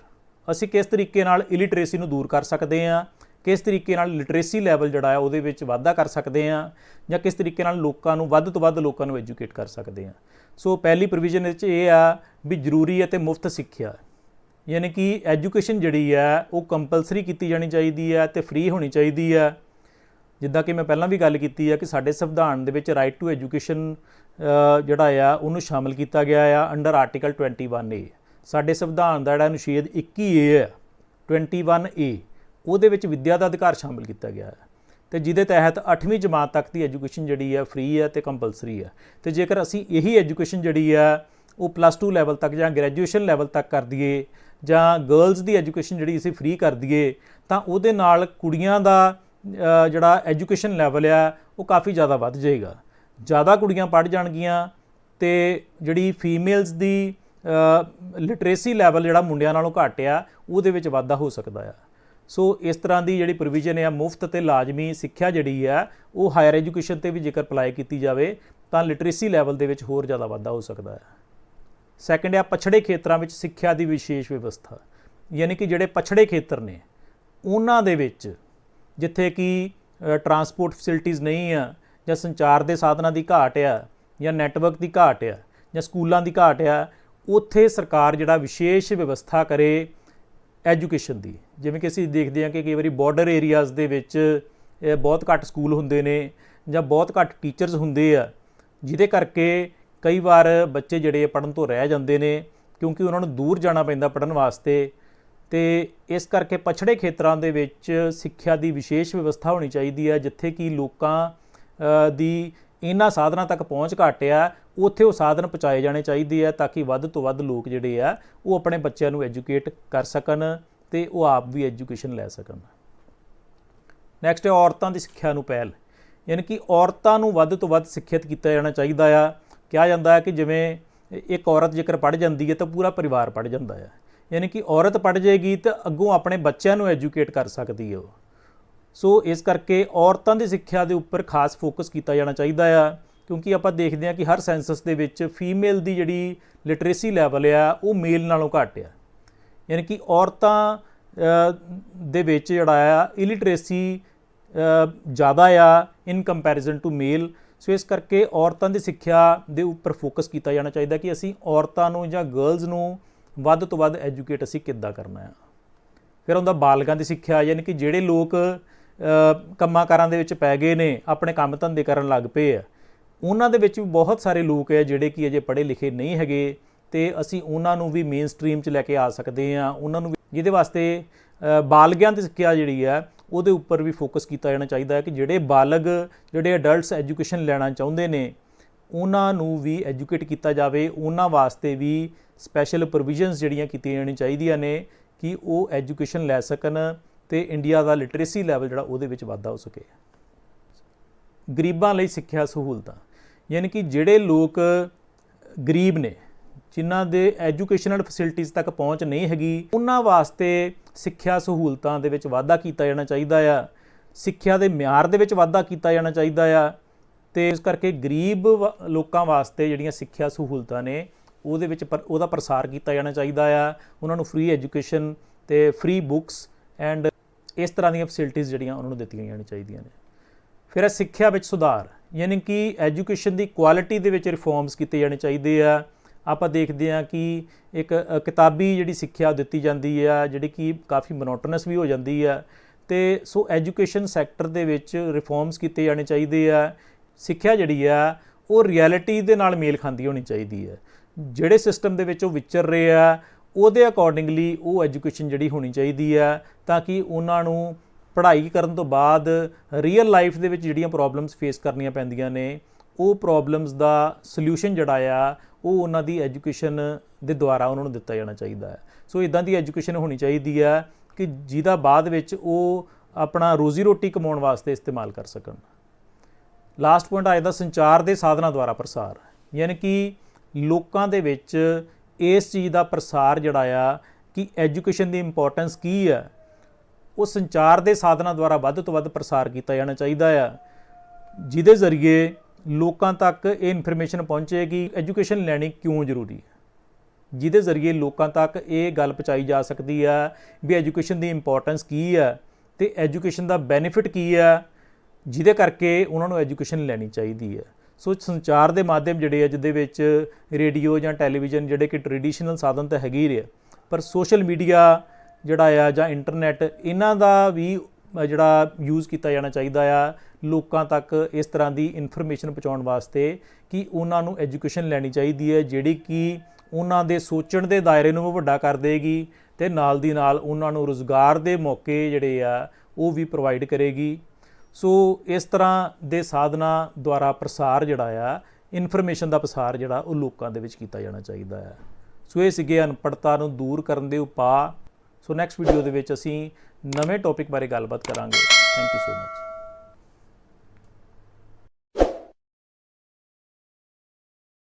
ਅਸੀਂ ਕਿਸ ਤਰੀਕੇ ਨਾਲ ਇਲਿਟਰੇਸੀ ਨੂੰ ਦੂਰ ਕਰ ਸਕਦੇ ਆ ਕਿਸ ਤਰੀਕੇ ਨਾਲ ਲਿਟਰੇਸੀ ਲੈਵਲ ਜਿਹੜਾ ਹੈ ਉਹਦੇ ਵਿੱਚ ਵਾਧਾ ਕਰ ਸਕਦੇ ਆ ਜਾਂ ਕਿਸ ਤਰੀਕੇ ਨਾਲ ਲੋਕਾਂ ਨੂੰ ਵੱਧ ਤੋਂ ਵੱਧ ਲੋਕਾਂ ਨੂੰ ਐਜੂਕੇਟ ਕਰ ਸਕਦੇ ਆ ਸੋ ਪਹਿਲੀ ਪ੍ਰੋਵੀਜ਼ਨ ਵਿੱਚ ਇਹ ਆ ਵੀ ਜ਼ਰੂਰੀ ਅਤੇ ਮੁਫਤ ਸਿੱਖਿਆ। ਯਾਨੀ ਕਿ ਐਜੂਕੇਸ਼ਨ ਜਿਹੜੀ ਹੈ ਉਹ ਕੰਪਲਸਰੀ ਕੀਤੀ ਜਾਣੀ ਚਾਹੀਦੀ ਹੈ ਤੇ ਫ੍ਰੀ ਹੋਣੀ ਚਾਹੀਦੀ ਹੈ ਜਿੱਦਾਂ ਕਿ ਮੈਂ ਪਹਿਲਾਂ ਵੀ ਗੱਲ ਕੀਤੀ ਆ ਕਿ ਸਾਡੇ ਸੰਵਿਧਾਨ ਦੇ ਵਿੱਚ ਰਾਈਟ ਟੂ ਐਜੂਕੇਸ਼ਨ ਜਿਹੜਾ ਆ, ਉਹਨੂੰ ਸ਼ਾਮਲ ਕੀਤਾ ਗਿਆ ਆ ਅੰਡਰ ਆਰਟੀਕਲ 21A ਸਾਡੇ ਸੰਵਿਧਾਨ ਦਾ ਜਿਹੜਾ ਅਨੁਛੇਦ 21A ਹੈ 21A ਉਹਦੇ ਵਿੱਚ ਵਿੱਦਿਆ ਦਾ ਅਧਿਕਾਰ ਸ਼ਾਮਲ ਕੀਤਾ ਗਿਆ ਹੈ ਤੇ ਜਿਹਦੇ ਤਹਿਤ 8ਵੀਂ ਜਮਾਤ ਤੱਕ ਦੀ ਐਜੂਕੇਸ਼ਨ ਜਿਹੜੀ ਹੈ ਫ੍ਰੀ ਹੈ ਤੇ ਕੰਪਲਸਰੀ ਹੈ ਤੇ ਜੇਕਰ ਅਸੀਂ ਇਹੀ ਐਜੂਕੇਸ਼ਨ ਜਿਹੜੀ ਹੈ ਉਹ ਪਲੱਸ 2 ਲੈਵਲ ਤੱਕ ਜਾਂ ਗ੍ਰੈਜੂਏਸ਼ਨ ਲੈਵਲ ਤੱਕ ਕਰ ਦਈਏ, ਜਾਂ ਗਰਲਸ ਦੀ ਐਜੂਕੇਸ਼ਨ ਜਿਹੜੀ ਅਸੀਂ ਫ੍ਰੀ ਕਰ ਦਈਏ, ਤਾਂ ਉਹਦੇ ਨਾਲ ਕੁੜੀਆਂ ਦਾ ਜਿਹੜਾ ਐਜੂਕੇਸ਼ਨ ਲੈਵਲ ਆ, ਉਹ ਕਾਫੀ ਜ਼ਿਆਦਾ ਵੱਧ ਜਾਏਗਾ। ਜ਼ਿਆਦਾ ਕੁੜੀਆਂ ਪੜ੍ਹ ਜਾਣਗੀਆਂ ਤੇ ਜਿਹੜੀ ਫੀਮੇਲਸ ਦੀ ਲਿਟਰੇਸੀ ਲੈਵਲ ਜਿਹੜਾ ਮੁੰਡਿਆਂ ਨਾਲੋਂ ਘੱਟ ਆ, ਉਹਦੇ ਵਿੱਚ ਵਾਧਾ ਹੋ ਸਕਦਾ ਆ। ਸੋ ਇਸ ਤਰ੍ਹਾਂ ਦੀ ਜਿਹੜੀ ਪ੍ਰੋਵੀਜ਼ਨ ਹੈ ਮੁਫਤ ਤੇ ਲਾਜ਼ਮੀ ਸਿੱਖਿਆ ਜਿਹੜੀ ਹੈ ਉਹ ਹਾਇਰ ਐਜੂਕੇਸ਼ਨ ਤੇ ਵੀ ਜੇਕਰ ਅਪਲਾਈ ਕੀਤੀ ਜਾਵੇ, ਤਾਂ ਲਿਟਰੇਸੀ ਲੈਵਲ ਦੇ ਵਿੱਚ ਹੋਰ ਜ਼ਿਆਦਾ ਵਾਧਾ ਹੋ ਸਕਦਾ ਹੈ ਸੈਕੰਡ ਹੈ ਪਛੜੇ ਖੇਤਰਾਂ ਵਿੱਚ ਸਿੱਖਿਆ ਦੀ ਵਿਸ਼ੇਸ਼ ਵਿਵਸਥਾ। ਯਾਨੀ ਕਿ ਜਿਹੜੇ ਪਛੜੇ ਖੇਤਰ ਨੇ, ਉਹਨਾਂ ਦੇ ਵਿੱਚ ਜਿੱਥੇ ਕਿ ਟਰਾਂਸਪੋਰਟ ਫੈਸਿਲਿਟੀਆਂ ਨਹੀਂ ਆ, ਜਾਂ ਸੰਚਾਰ ਦੇ ਸਾਧਨਾਂ ਦੀ ਘਾਟ ਆ, ਜਾਂ ਨੈਟਵਰਕ ਦੀ ਘਾਟ ਆ, ਜਾਂ ਸਕੂਲਾਂ ਦੀ ਘਾਟ ਆ, ਉੱਥੇ ਸਰਕਾਰ ਜਿਹੜਾ ਵਿਸ਼ੇਸ਼ ਵਿਵਸਥਾ ਕਰੇ ਐਜੂਕੇਸ਼ਨ ਦੀ। ਜਿਵੇਂ ਕਿ ਅਸੀਂ ਦੇਖਦੇ ਹਾਂ ਕਿ ਕਈ ਵਾਰੀ ਬਾਰਡਰ ਏਰੀਆਜ਼ ਦੇ ਵਿੱਚ ਬਹੁਤ ਘੱਟ ਸਕੂਲ ਹੁੰਦੇ ਨੇ, ਜਾਂ ਬਹੁਤ ਘੱਟ ਟੀਚਰਸ ਹੁੰਦੇ ਆ, ਜਿਹਦੇ ਕਰਕੇ ਕਈ ਵਾਰ ਬੱਚੇ ਜਿਹੜੇ ਪੜਨ ਤੋਂ ਰਹਿ ਜਾਂਦੇ ਨੇ, ਕਿਉਂਕਿ ਉਹਨਾਂ ਨੂੰ ਦੂਰ ਜਾਣਾ ਪੈਂਦਾ ਪੜਨ ਵਾਸਤੇ ਤੇ ਇਸ ਕਰਕੇ ਪਛੜੇ ਖੇਤਰਾਂ ਦੇ ਵਿੱਚ ਸਿੱਖਿਆ ਦੀ ਵਿਸ਼ੇਸ਼ ਵਿਵਸਥਾ ਹੋਣੀ ਚਾਹੀਦੀ ਹੈ, ਜਿੱਥੇ ਕਿ ਲੋਕਾਂ ਦੀ ਇਹਨਾਂ ਸਾਧਨਾਂ ਤੱਕ ਪਹੁੰਚ ਘੱਟ ਆ, ਉੱਥੇ ਉਹ ਸਾਧਨ ਪਹੁੰਚਾਏ ਜਾਣੇ ਚਾਹੀਦੇ ਆ ਤਾਂ ਕਿ ਵੱਧ ਤੋਂ ਵੱਧ ਲੋਕ ਜਿਹੜੇ ਆ, ਉਹ ਆਪਣੇ ਬੱਚਿਆਂ ਨੂੰ ਐਜੂਕੇਟ ਕਰ ਸਕਣ ਤੇ ਉਹ ਆਪ ਵੀ ਐਜੂਕੇਸ਼ਨ ਲੈ ਸਕਣ। ਨੈਕਸਟ ਹੈ ਔਰਤਾਂ ਦੀ ਸਿੱਖਿਆ ਨੂੰ ਪਹਿਲ। ਯਾਨੀ ਕਿ ਔਰਤਾਂ ਨੂੰ ਵੱਧ ਤੋਂ ਵੱਧ ਸਿੱਖਿਅਤ ਕੀਤਾ ਜਾਣਾ ਚਾਹੀਦਾ ਆ। ਕਿਹਾ ਜਾਂਦਾ ਹੈ ਕਿ ਜਿਵੇਂ ਇੱਕ ਔਰਤ ਜੇਕਰ ਪੜ੍ਹ ਜਾਂਦੀ ਹੈ ਤਾਂ ਪੂਰਾ ਪਰਿਵਾਰ ਪੜ੍ਹ ਜਾਂਦਾ ਹੈ ਯਾਨੀ ਕਿ ਔਰਤ ਪੜ੍ਹ ਜਾਏਗੀ ਤਾਂ ਅੱਗੋਂ ਆਪਣੇ ਬੱਚਿਆਂ ਨੂੰ ਐਜੂਕੇਟ ਕਰ ਸਕਦੀ ਹੈ ਉਹ। ਸੋ ਇਸ ਕਰਕੇ ਔਰਤਾਂ ਦੀ ਸਿੱਖਿਆ ਦੇ ਉੱਪਰ ਖਾਸ ਫੋਕਸ ਕੀਤਾ ਜਾਣਾ ਚਾਹੀਦਾ ਆ, ਕਿਉਂਕਿ ਆਪਾਂ ਦੇਖਦੇ ਹਾਂ ਕਿ ਹਰ ਸੈਂਸਸ ਦੇ ਵਿੱਚ ਫੀਮੇਲ ਦੀ ਜਿਹੜੀ ਲਿਟਰੇਸੀ ਲੈਵਲ ਆ, ਉਹ ਮੇਲ ਨਾਲੋਂ ਘੱਟ ਆ। ਯਾਨੀ ਕਿ ਔਰਤਾਂ ਦੇ ਵਿੱਚ ਜਿਹੜਾ ਆ ਇਲਿਟਰੇਸੀ ਜ਼ਿਆਦਾ ਆ ਇਨ ਕੰਪੈਰੀਜ਼ਨ ਟੂ ਮੇਲ ਸੋ ਇਸ ਕਰਕੇ ਔਰਤਾਂ ਦੀ ਸਿੱਖਿਆ ਦੇ ਉੱਪਰ ਫੋਕਸ ਕੀਤਾ ਜਾਣਾ ਚਾਹੀਦਾ ਕਿ ਅਸੀਂ ਔਰਤਾਂ ਨੂੰ ਜਾਂ ਗਰਲਜ਼ ਨੂੰ ਵੱਧ ਤੋਂ ਵੱਧ ਐਜੂਕੇਟ ਅਸੀਂ ਕਿੱਦਾਂ ਕਰਨਾ ਆ ਫਿਰ ਹੁੰਦਾ ਬਾਲਗਾਂ ਦੀ ਸਿੱਖਿਆ, ਯਾਨੀ ਕਿ ਜਿਹੜੇ ਲੋਕ ਕੰਮਾਂ ਕਾਰਾਂ ਦੇ ਵਿੱਚ ਪੈ ਗਏ ਨੇ, ਆਪਣੇ ਕੰਮ ਧੰਦੇ ਕਰਨ ਲੱਗ ਪਏ ਆ, ਉਹਨਾਂ ਦੇ ਵਿੱਚ ਵੀ ਬਹੁਤ ਸਾਰੇ ਲੋਕ ਹੈ ਜਿਹੜੇ ਕਿ ਅਜੇ ਪੜ੍ਹੇ ਲਿਖੇ ਨਹੀਂ ਹੈਗੇ ਤੇ ਅਸੀਂ ਉਹਨਾਂ ਨੂੰ ਵੀ ਮੇਨ ਸਟਰੀਮ 'ਚ ਲੈ ਕੇ ਆ ਸਕਦੇ ਆ ਉਹਨਾਂ ਨੂੰ ਵੀ- ਜਿਹਦੇ ਵਾਸਤੇ ਬਾਲਗਿਆਂ ਦੀ ਸਿੱਖਿਆ ਜਿਹੜੀ ਆ, ਉਹਦੇ ਉੱਪਰ ਵੀ ਫੋਕਸ ਕੀਤਾ ਜਾਣਾ ਚਾਹੀਦਾ ਹੈ ਕਿ ਜਿਹੜੇ ਬਾਲਗ, ਜਿਹੜੇ ਅਡਲਟਸ ਐਜੂਕੇਸ਼ਨ ਲੈਣਾ ਚਾਹੁੰਦੇ ਨੇ ਉਹਨਾਂ ਨੂੰ ਵੀ ਐਜੂਕੇਟ ਕੀਤਾ ਜਾਵੇ, ਉਹਨਾਂ ਵਾਸਤੇ ਵੀ ਸਪੈਸ਼ਲ ਪ੍ਰੋਵੀਜ਼ਨਸ ਜਿਹੜੀਆਂ ਕੀਤੀਆਂ ਜਾਣੀਆਂ ਚਾਹੀਦੀਆਂ ਨੇ ਕਿ ਉਹ ਐਜੂਕੇਸ਼ਨ ਲੈ ਸਕਣ ਤੇ ਇੰਡੀਆ ਦਾ ਲਿਟਰੇਸੀ ਲੈਵਲ ਜਿਹੜਾ ਉਹਦੇ ਵਿੱਚ ਵਾਧਾ ਹੋ ਸਕੇ। ਗਰੀਬਾਂ ਲਈ ਸਿੱਖਿਆ ਸਹੂਲਤਾਂ, ਯਾਨੀ ਕਿ ਜਿਹੜੇ ਲੋਕ ਗਰੀਬ ਨੇ, ਜਿਨ੍ਹਾਂ ਦੇ ਐਜੂਕੇਸ਼ਨਲ ਫੈਸਿਲਿਟੀਆਂ ਤੱਕ ਪਹੁੰਚ ਨਹੀਂ ਹੈਗੀ, ਉਹਨਾਂ ਵਾਸਤੇ ਸਿੱਖਿਆ ਸਹੂਲਤਾਂ ਦੇ ਵਿੱਚ ਵਾਧਾ ਕੀਤਾ ਜਾਣਾ ਚਾਹੀਦਾ ਆ। ਸਿੱਖਿਆ ਦੇ ਮਿਆਰ ਦੇ ਵਿੱਚ ਵਾਧਾ ਕੀਤਾ ਜਾਣਾ ਚਾਹੀਦਾ ਆ। ਤੇ ਇਸ ਕਰਕੇ ਗਰੀਬ ਵਾ- ਲੋਕਾਂ ਵਾਸਤੇ ਜਿਹੜੀਆਂ ਸਿੱਖਿਆ ਸਹੂਲਤਾਂ ਨੇ, ਉਹਦੇ ਵਿੱਚ ਪਰ- ਉਹਦਾ ਪ੍ਰਸਾਰ ਕੀਤਾ ਜਾਣਾ ਚਾਹੀਦਾ ਆ। ਉਹਨਾਂ ਨੂੰ ਫ੍ਰੀ ਐਜੂਕੇਸ਼ਨ ਤੇ ਫ੍ਰੀ ਬੁੱਕਸ ਐਂਡ ਇਸ ਤਰ੍ਹਾਂ ਦੀਆਂ ਫੈਸਿਲਿਟੀਆਂ ਜਿਹੜੀਆਂ ਉਹਨਾਂ ਨੂੰ ਦਿੱਤੀਆਂ ਜਾਣੀਆਂ ਚਾਹੀਦੀਆਂ ਨੇ। ਫਿਰ ਹੈ ਸਿੱਖਿਆ ਵਿੱਚ ਸੁਧਾਰ, ਯਾਨੀ ਕਿ ਐਜੂਕੇਸ਼ਨ ਦੀ ਕੁਆਲਿਟੀ ਦੇ ਵਿੱਚ ਰਿਫਾਰਮਸ ਕੀਤੇ ਜਾਣੇ ਚਾਹੀਦੇ ਆ। ਆਪਾਂ ਦੇਖਦੇ ਆ ਕਿ ਇੱਕ ਕਿਤਾਬੀ ਜਿਹੜੀ ਸਿੱਖਿਆ ਦਿੱਤੀ ਜਾਂਦੀ ਆ, ਜਿਹੜੀ ਕਿ ਕਾਫੀ ਮੋਨੋਟੋਨਸ ਵੀ ਹੋ ਜਾਂਦੀ ਆ। ਤੇ ਸੋ ਐਜੂਕੇਸ਼ਨ ਸੈਕਟਰ ਦੇ ਵਿੱਚ ਰਿਫਾਰਮਸ ਕੀਤੇ ਜਾਣੇ ਚਾਹੀਦੇ ਆ। ਸਿੱਖਿਆ ਜਿਹੜੀ ਆ, ਉਹ ਰਿਐਲਿਟੀ ਦੇ ਨਾਲ ਮੇਲ ਖਾਂਦੀ ਹੋਣੀ ਚਾਹੀਦੀ ਹੈ। ਜਿਹੜੇ ਸਿਸਟਮ ਦੇ ਵਿੱਚ ਉਹ ਵਿਚਰ ਰਹੇ ਆ, ਉਹਦੇ ਅਕੋਰਡਿੰਗਲੀ ਉਹ ਐਜੂਕੇਸ਼ਨ ਜਿਹੜੀ ਹੋਣੀ ਚਾਹੀਦੀ ਆ, ਤਾਂ ਕਿ ਉਹਨਾਂ ਨੂੰ ਪੜ੍ਹਾਈ ਕਰਨ ਤੋਂ ਬਾਅਦ ਰੀਅਲ ਲਾਈਫ ਦੇ ਵਿੱਚ ਜਿਹੜੀਆਂ ਪ੍ਰੋਬਲਮਸ ਫੇਸ ਕਰਨੀਆਂ ਪੈਂਦੀਆਂ ਨੇ, ਉਹ ਪ੍ਰੋਬਲਮਸ ਦਾ ਸੋਲੂਸ਼ਨ ਜਿਹੜਾ ਆ, ਉਹ ਉਹਨਾਂ ਦੀ ਐਜੂਕੇਸ਼ਨ ਦੇ ਦੁਆਰਾ ਉਹਨਾਂ ਨੂੰ ਦਿੱਤਾ ਜਾਣਾ ਚਾਹੀਦਾ ਹੈ। ਸੋ ਇਦਾਂ ਦੀ ਐਜੂਕੇਸ਼ਨ ਹੋਣੀ ਚਾਹੀਦੀ ਆ ਕਿ ਜਿਹਦਾ ਬਾਅਦ ਵਿੱਚ ਉਹ ਆਪਣਾ ਰੋਜ਼ੀ ਰੋਟੀ ਕਮਾਉਣ ਵਾਸਤੇ ਇਸਤੇਮਾਲ ਕਰ ਸਕਣ। ਲਾਸਟ ਪੁਆਇੰਟ ਆਇਆ ਦਾ ਸੰਚਾਰ ਦੇ ਸਾਧਨਾਂ ਦੁਆਰਾ ਪ੍ਰਸਾਰ। ਯਾਨੀ ਕਿ ਲੋਕਾਂ ਦੇ ਵਿੱਚ ਇਸ ਚੀਜ਼ ਦਾ ਪ੍ਰਸਾਰ ਜਿਹੜਾ ਆ, ਕਿ ਐਜੂਕੇਸ਼ਨ ਦੀ ਇੰਪੋਰਟੈਂਸ ਕੀ ਹੈ ਉਹ ਸੰਚਾਰ ਦੇ ਸਾਧਨਾਂ ਦੁਆਰਾ ਵੱਧ ਤੋਂ ਵੱਧ ਪ੍ਰਸਾਰ ਕੀਤਾ ਜਾਣਾ ਚਾਹੀਦਾ ਆ। ਜਿਹਦੇ ਜ਼ਰੀਏ ਲੋਕਾਂ ਤੱਕ ਇਹ ਇਨਫੋਰਮੇਸ਼ਨ ਪਹੁੰਚੇ ਕਿ ਐਜੂਕੇਸ਼ਨ ਲੈਣੀ ਕਿਉਂ ਜ਼ਰੂਰੀ ਹੈ। ਜਿਹਦੇ ਜ਼ਰੀਏ ਲੋਕਾਂ ਤੱਕ ਇਹ ਗੱਲ ਪਹੁੰਚਾਈ ਜਾ ਸਕਦੀ ਆ ਵੀ ਐਜੂਕੇਸ਼ਨ ਦੀ ਇੰਪੋਰਟੈਂਸ ਕੀ ਹੈ ਤੇ ਐਜੂਕੇਸ਼ਨ ਦਾ ਬੈਨੀਫਿਟ ਕੀ ਹੈ ਜਿਹਦੇ ਕਰਕੇ ਉਹਨਾਂ ਨੂੰ ਐਜੂਕੇਸ਼ਨ ਲੈਣੀ ਚਾਹੀਦੀ ਹੈ। ਸੋ ਸੰਚਾਰ ਦੇ ਮਾਧਿਅਮ ਜਿਹੜੇ ਆ, ਜਿਹਦੇ ਵਿੱਚ ਰੇਡੀਓ ਜਾਂ ਟੈਲੀਵਿਜ਼ਨ ਜਿਹੜੇ ਕਿ ਟ੍ਰੈਡੀਸ਼ਨਲ ਸਾਧਨ ਤਾਂ ਹੈਗੇ ਹੀ ਰਹੇ ਪਰ ਸੋਸ਼ਲ ਮੀਡੀਆ ਜਿਹੜਾ ਆ ਜਾਂ ਇੰਟਰਨੈਟ ਇਹਨਾਂ ਦਾ ਵੀ ਜਿਹੜਾ ਯੂਜ਼ ਕੀਤਾ ਜਾਣਾ ਚਾਹੀਦਾ ਆ ਲੋਕਾਂ ਤੱਕ ਇਸ ਤਰ੍ਹਾਂ ਦੀ ਇਨਫੋਰਮੇਸ਼ਨ ਪਹੁੰਚਾਉਣ ਵਾਸਤੇ ਕਿ ਉਹਨਾਂ ਨੂੰ ਐਜੂਕੇਸ਼ਨ ਲੈਣੀ ਚਾਹੀਦੀ ਹੈ, ਜਿਹੜੀ ਕਿ ਉਹਨਾਂ ਦੇ ਸੋਚਣ ਦੇ ਦਾਇਰੇ ਨੂੰ ਵੱਡਾ ਕਰ ਦੇਗੀ ਤੇ ਨਾਲ ਦੀ ਨਾਲ ਉਹਨਾਂ ਨੂੰ ਰੋਜ਼ਗਾਰ ਦੇ ਮੌਕੇ ਜਿਹੜੇ ਆ, ਉਹ ਵੀ ਪ੍ਰੋਵਾਈਡ ਕਰੇਗੀ। ਸੋ ਇਸ ਤਰ੍ਹਾਂ ਦੇ ਸਾਧਨਾ ਦੁਆਰਾ ਪ੍ਰਸਾਰ ਜਿਹੜਾ ਆ ਇਨਫੋਰਮੇਸ਼ਨ ਦਾ ਪ੍ਰਸਾਰ ਜਿਹੜਾ, ਉਹ ਲੋਕਾਂ ਦੇ ਵਿੱਚ ਕੀਤਾ ਜਾਣਾ ਚਾਹੀਦਾ ਹੈ ਸੋ ਇਹ ਸੀਗੇ ਅਨਪੜਤਾ ਨੂੰ ਦੂਰ ਕਰਨ ਦੇ ਉਪਾਅ। ਸੋ ਨੈਕਸਟ ਵੀਡੀਓ ਦੇ ਵਿੱਚ ਅਸੀਂ ਨਵੇਂ ਟੌਪਿਕ ਬਾਰੇ ਗੱਲਬਾਤ ਕਰਾਂਗੇ। Thank you so much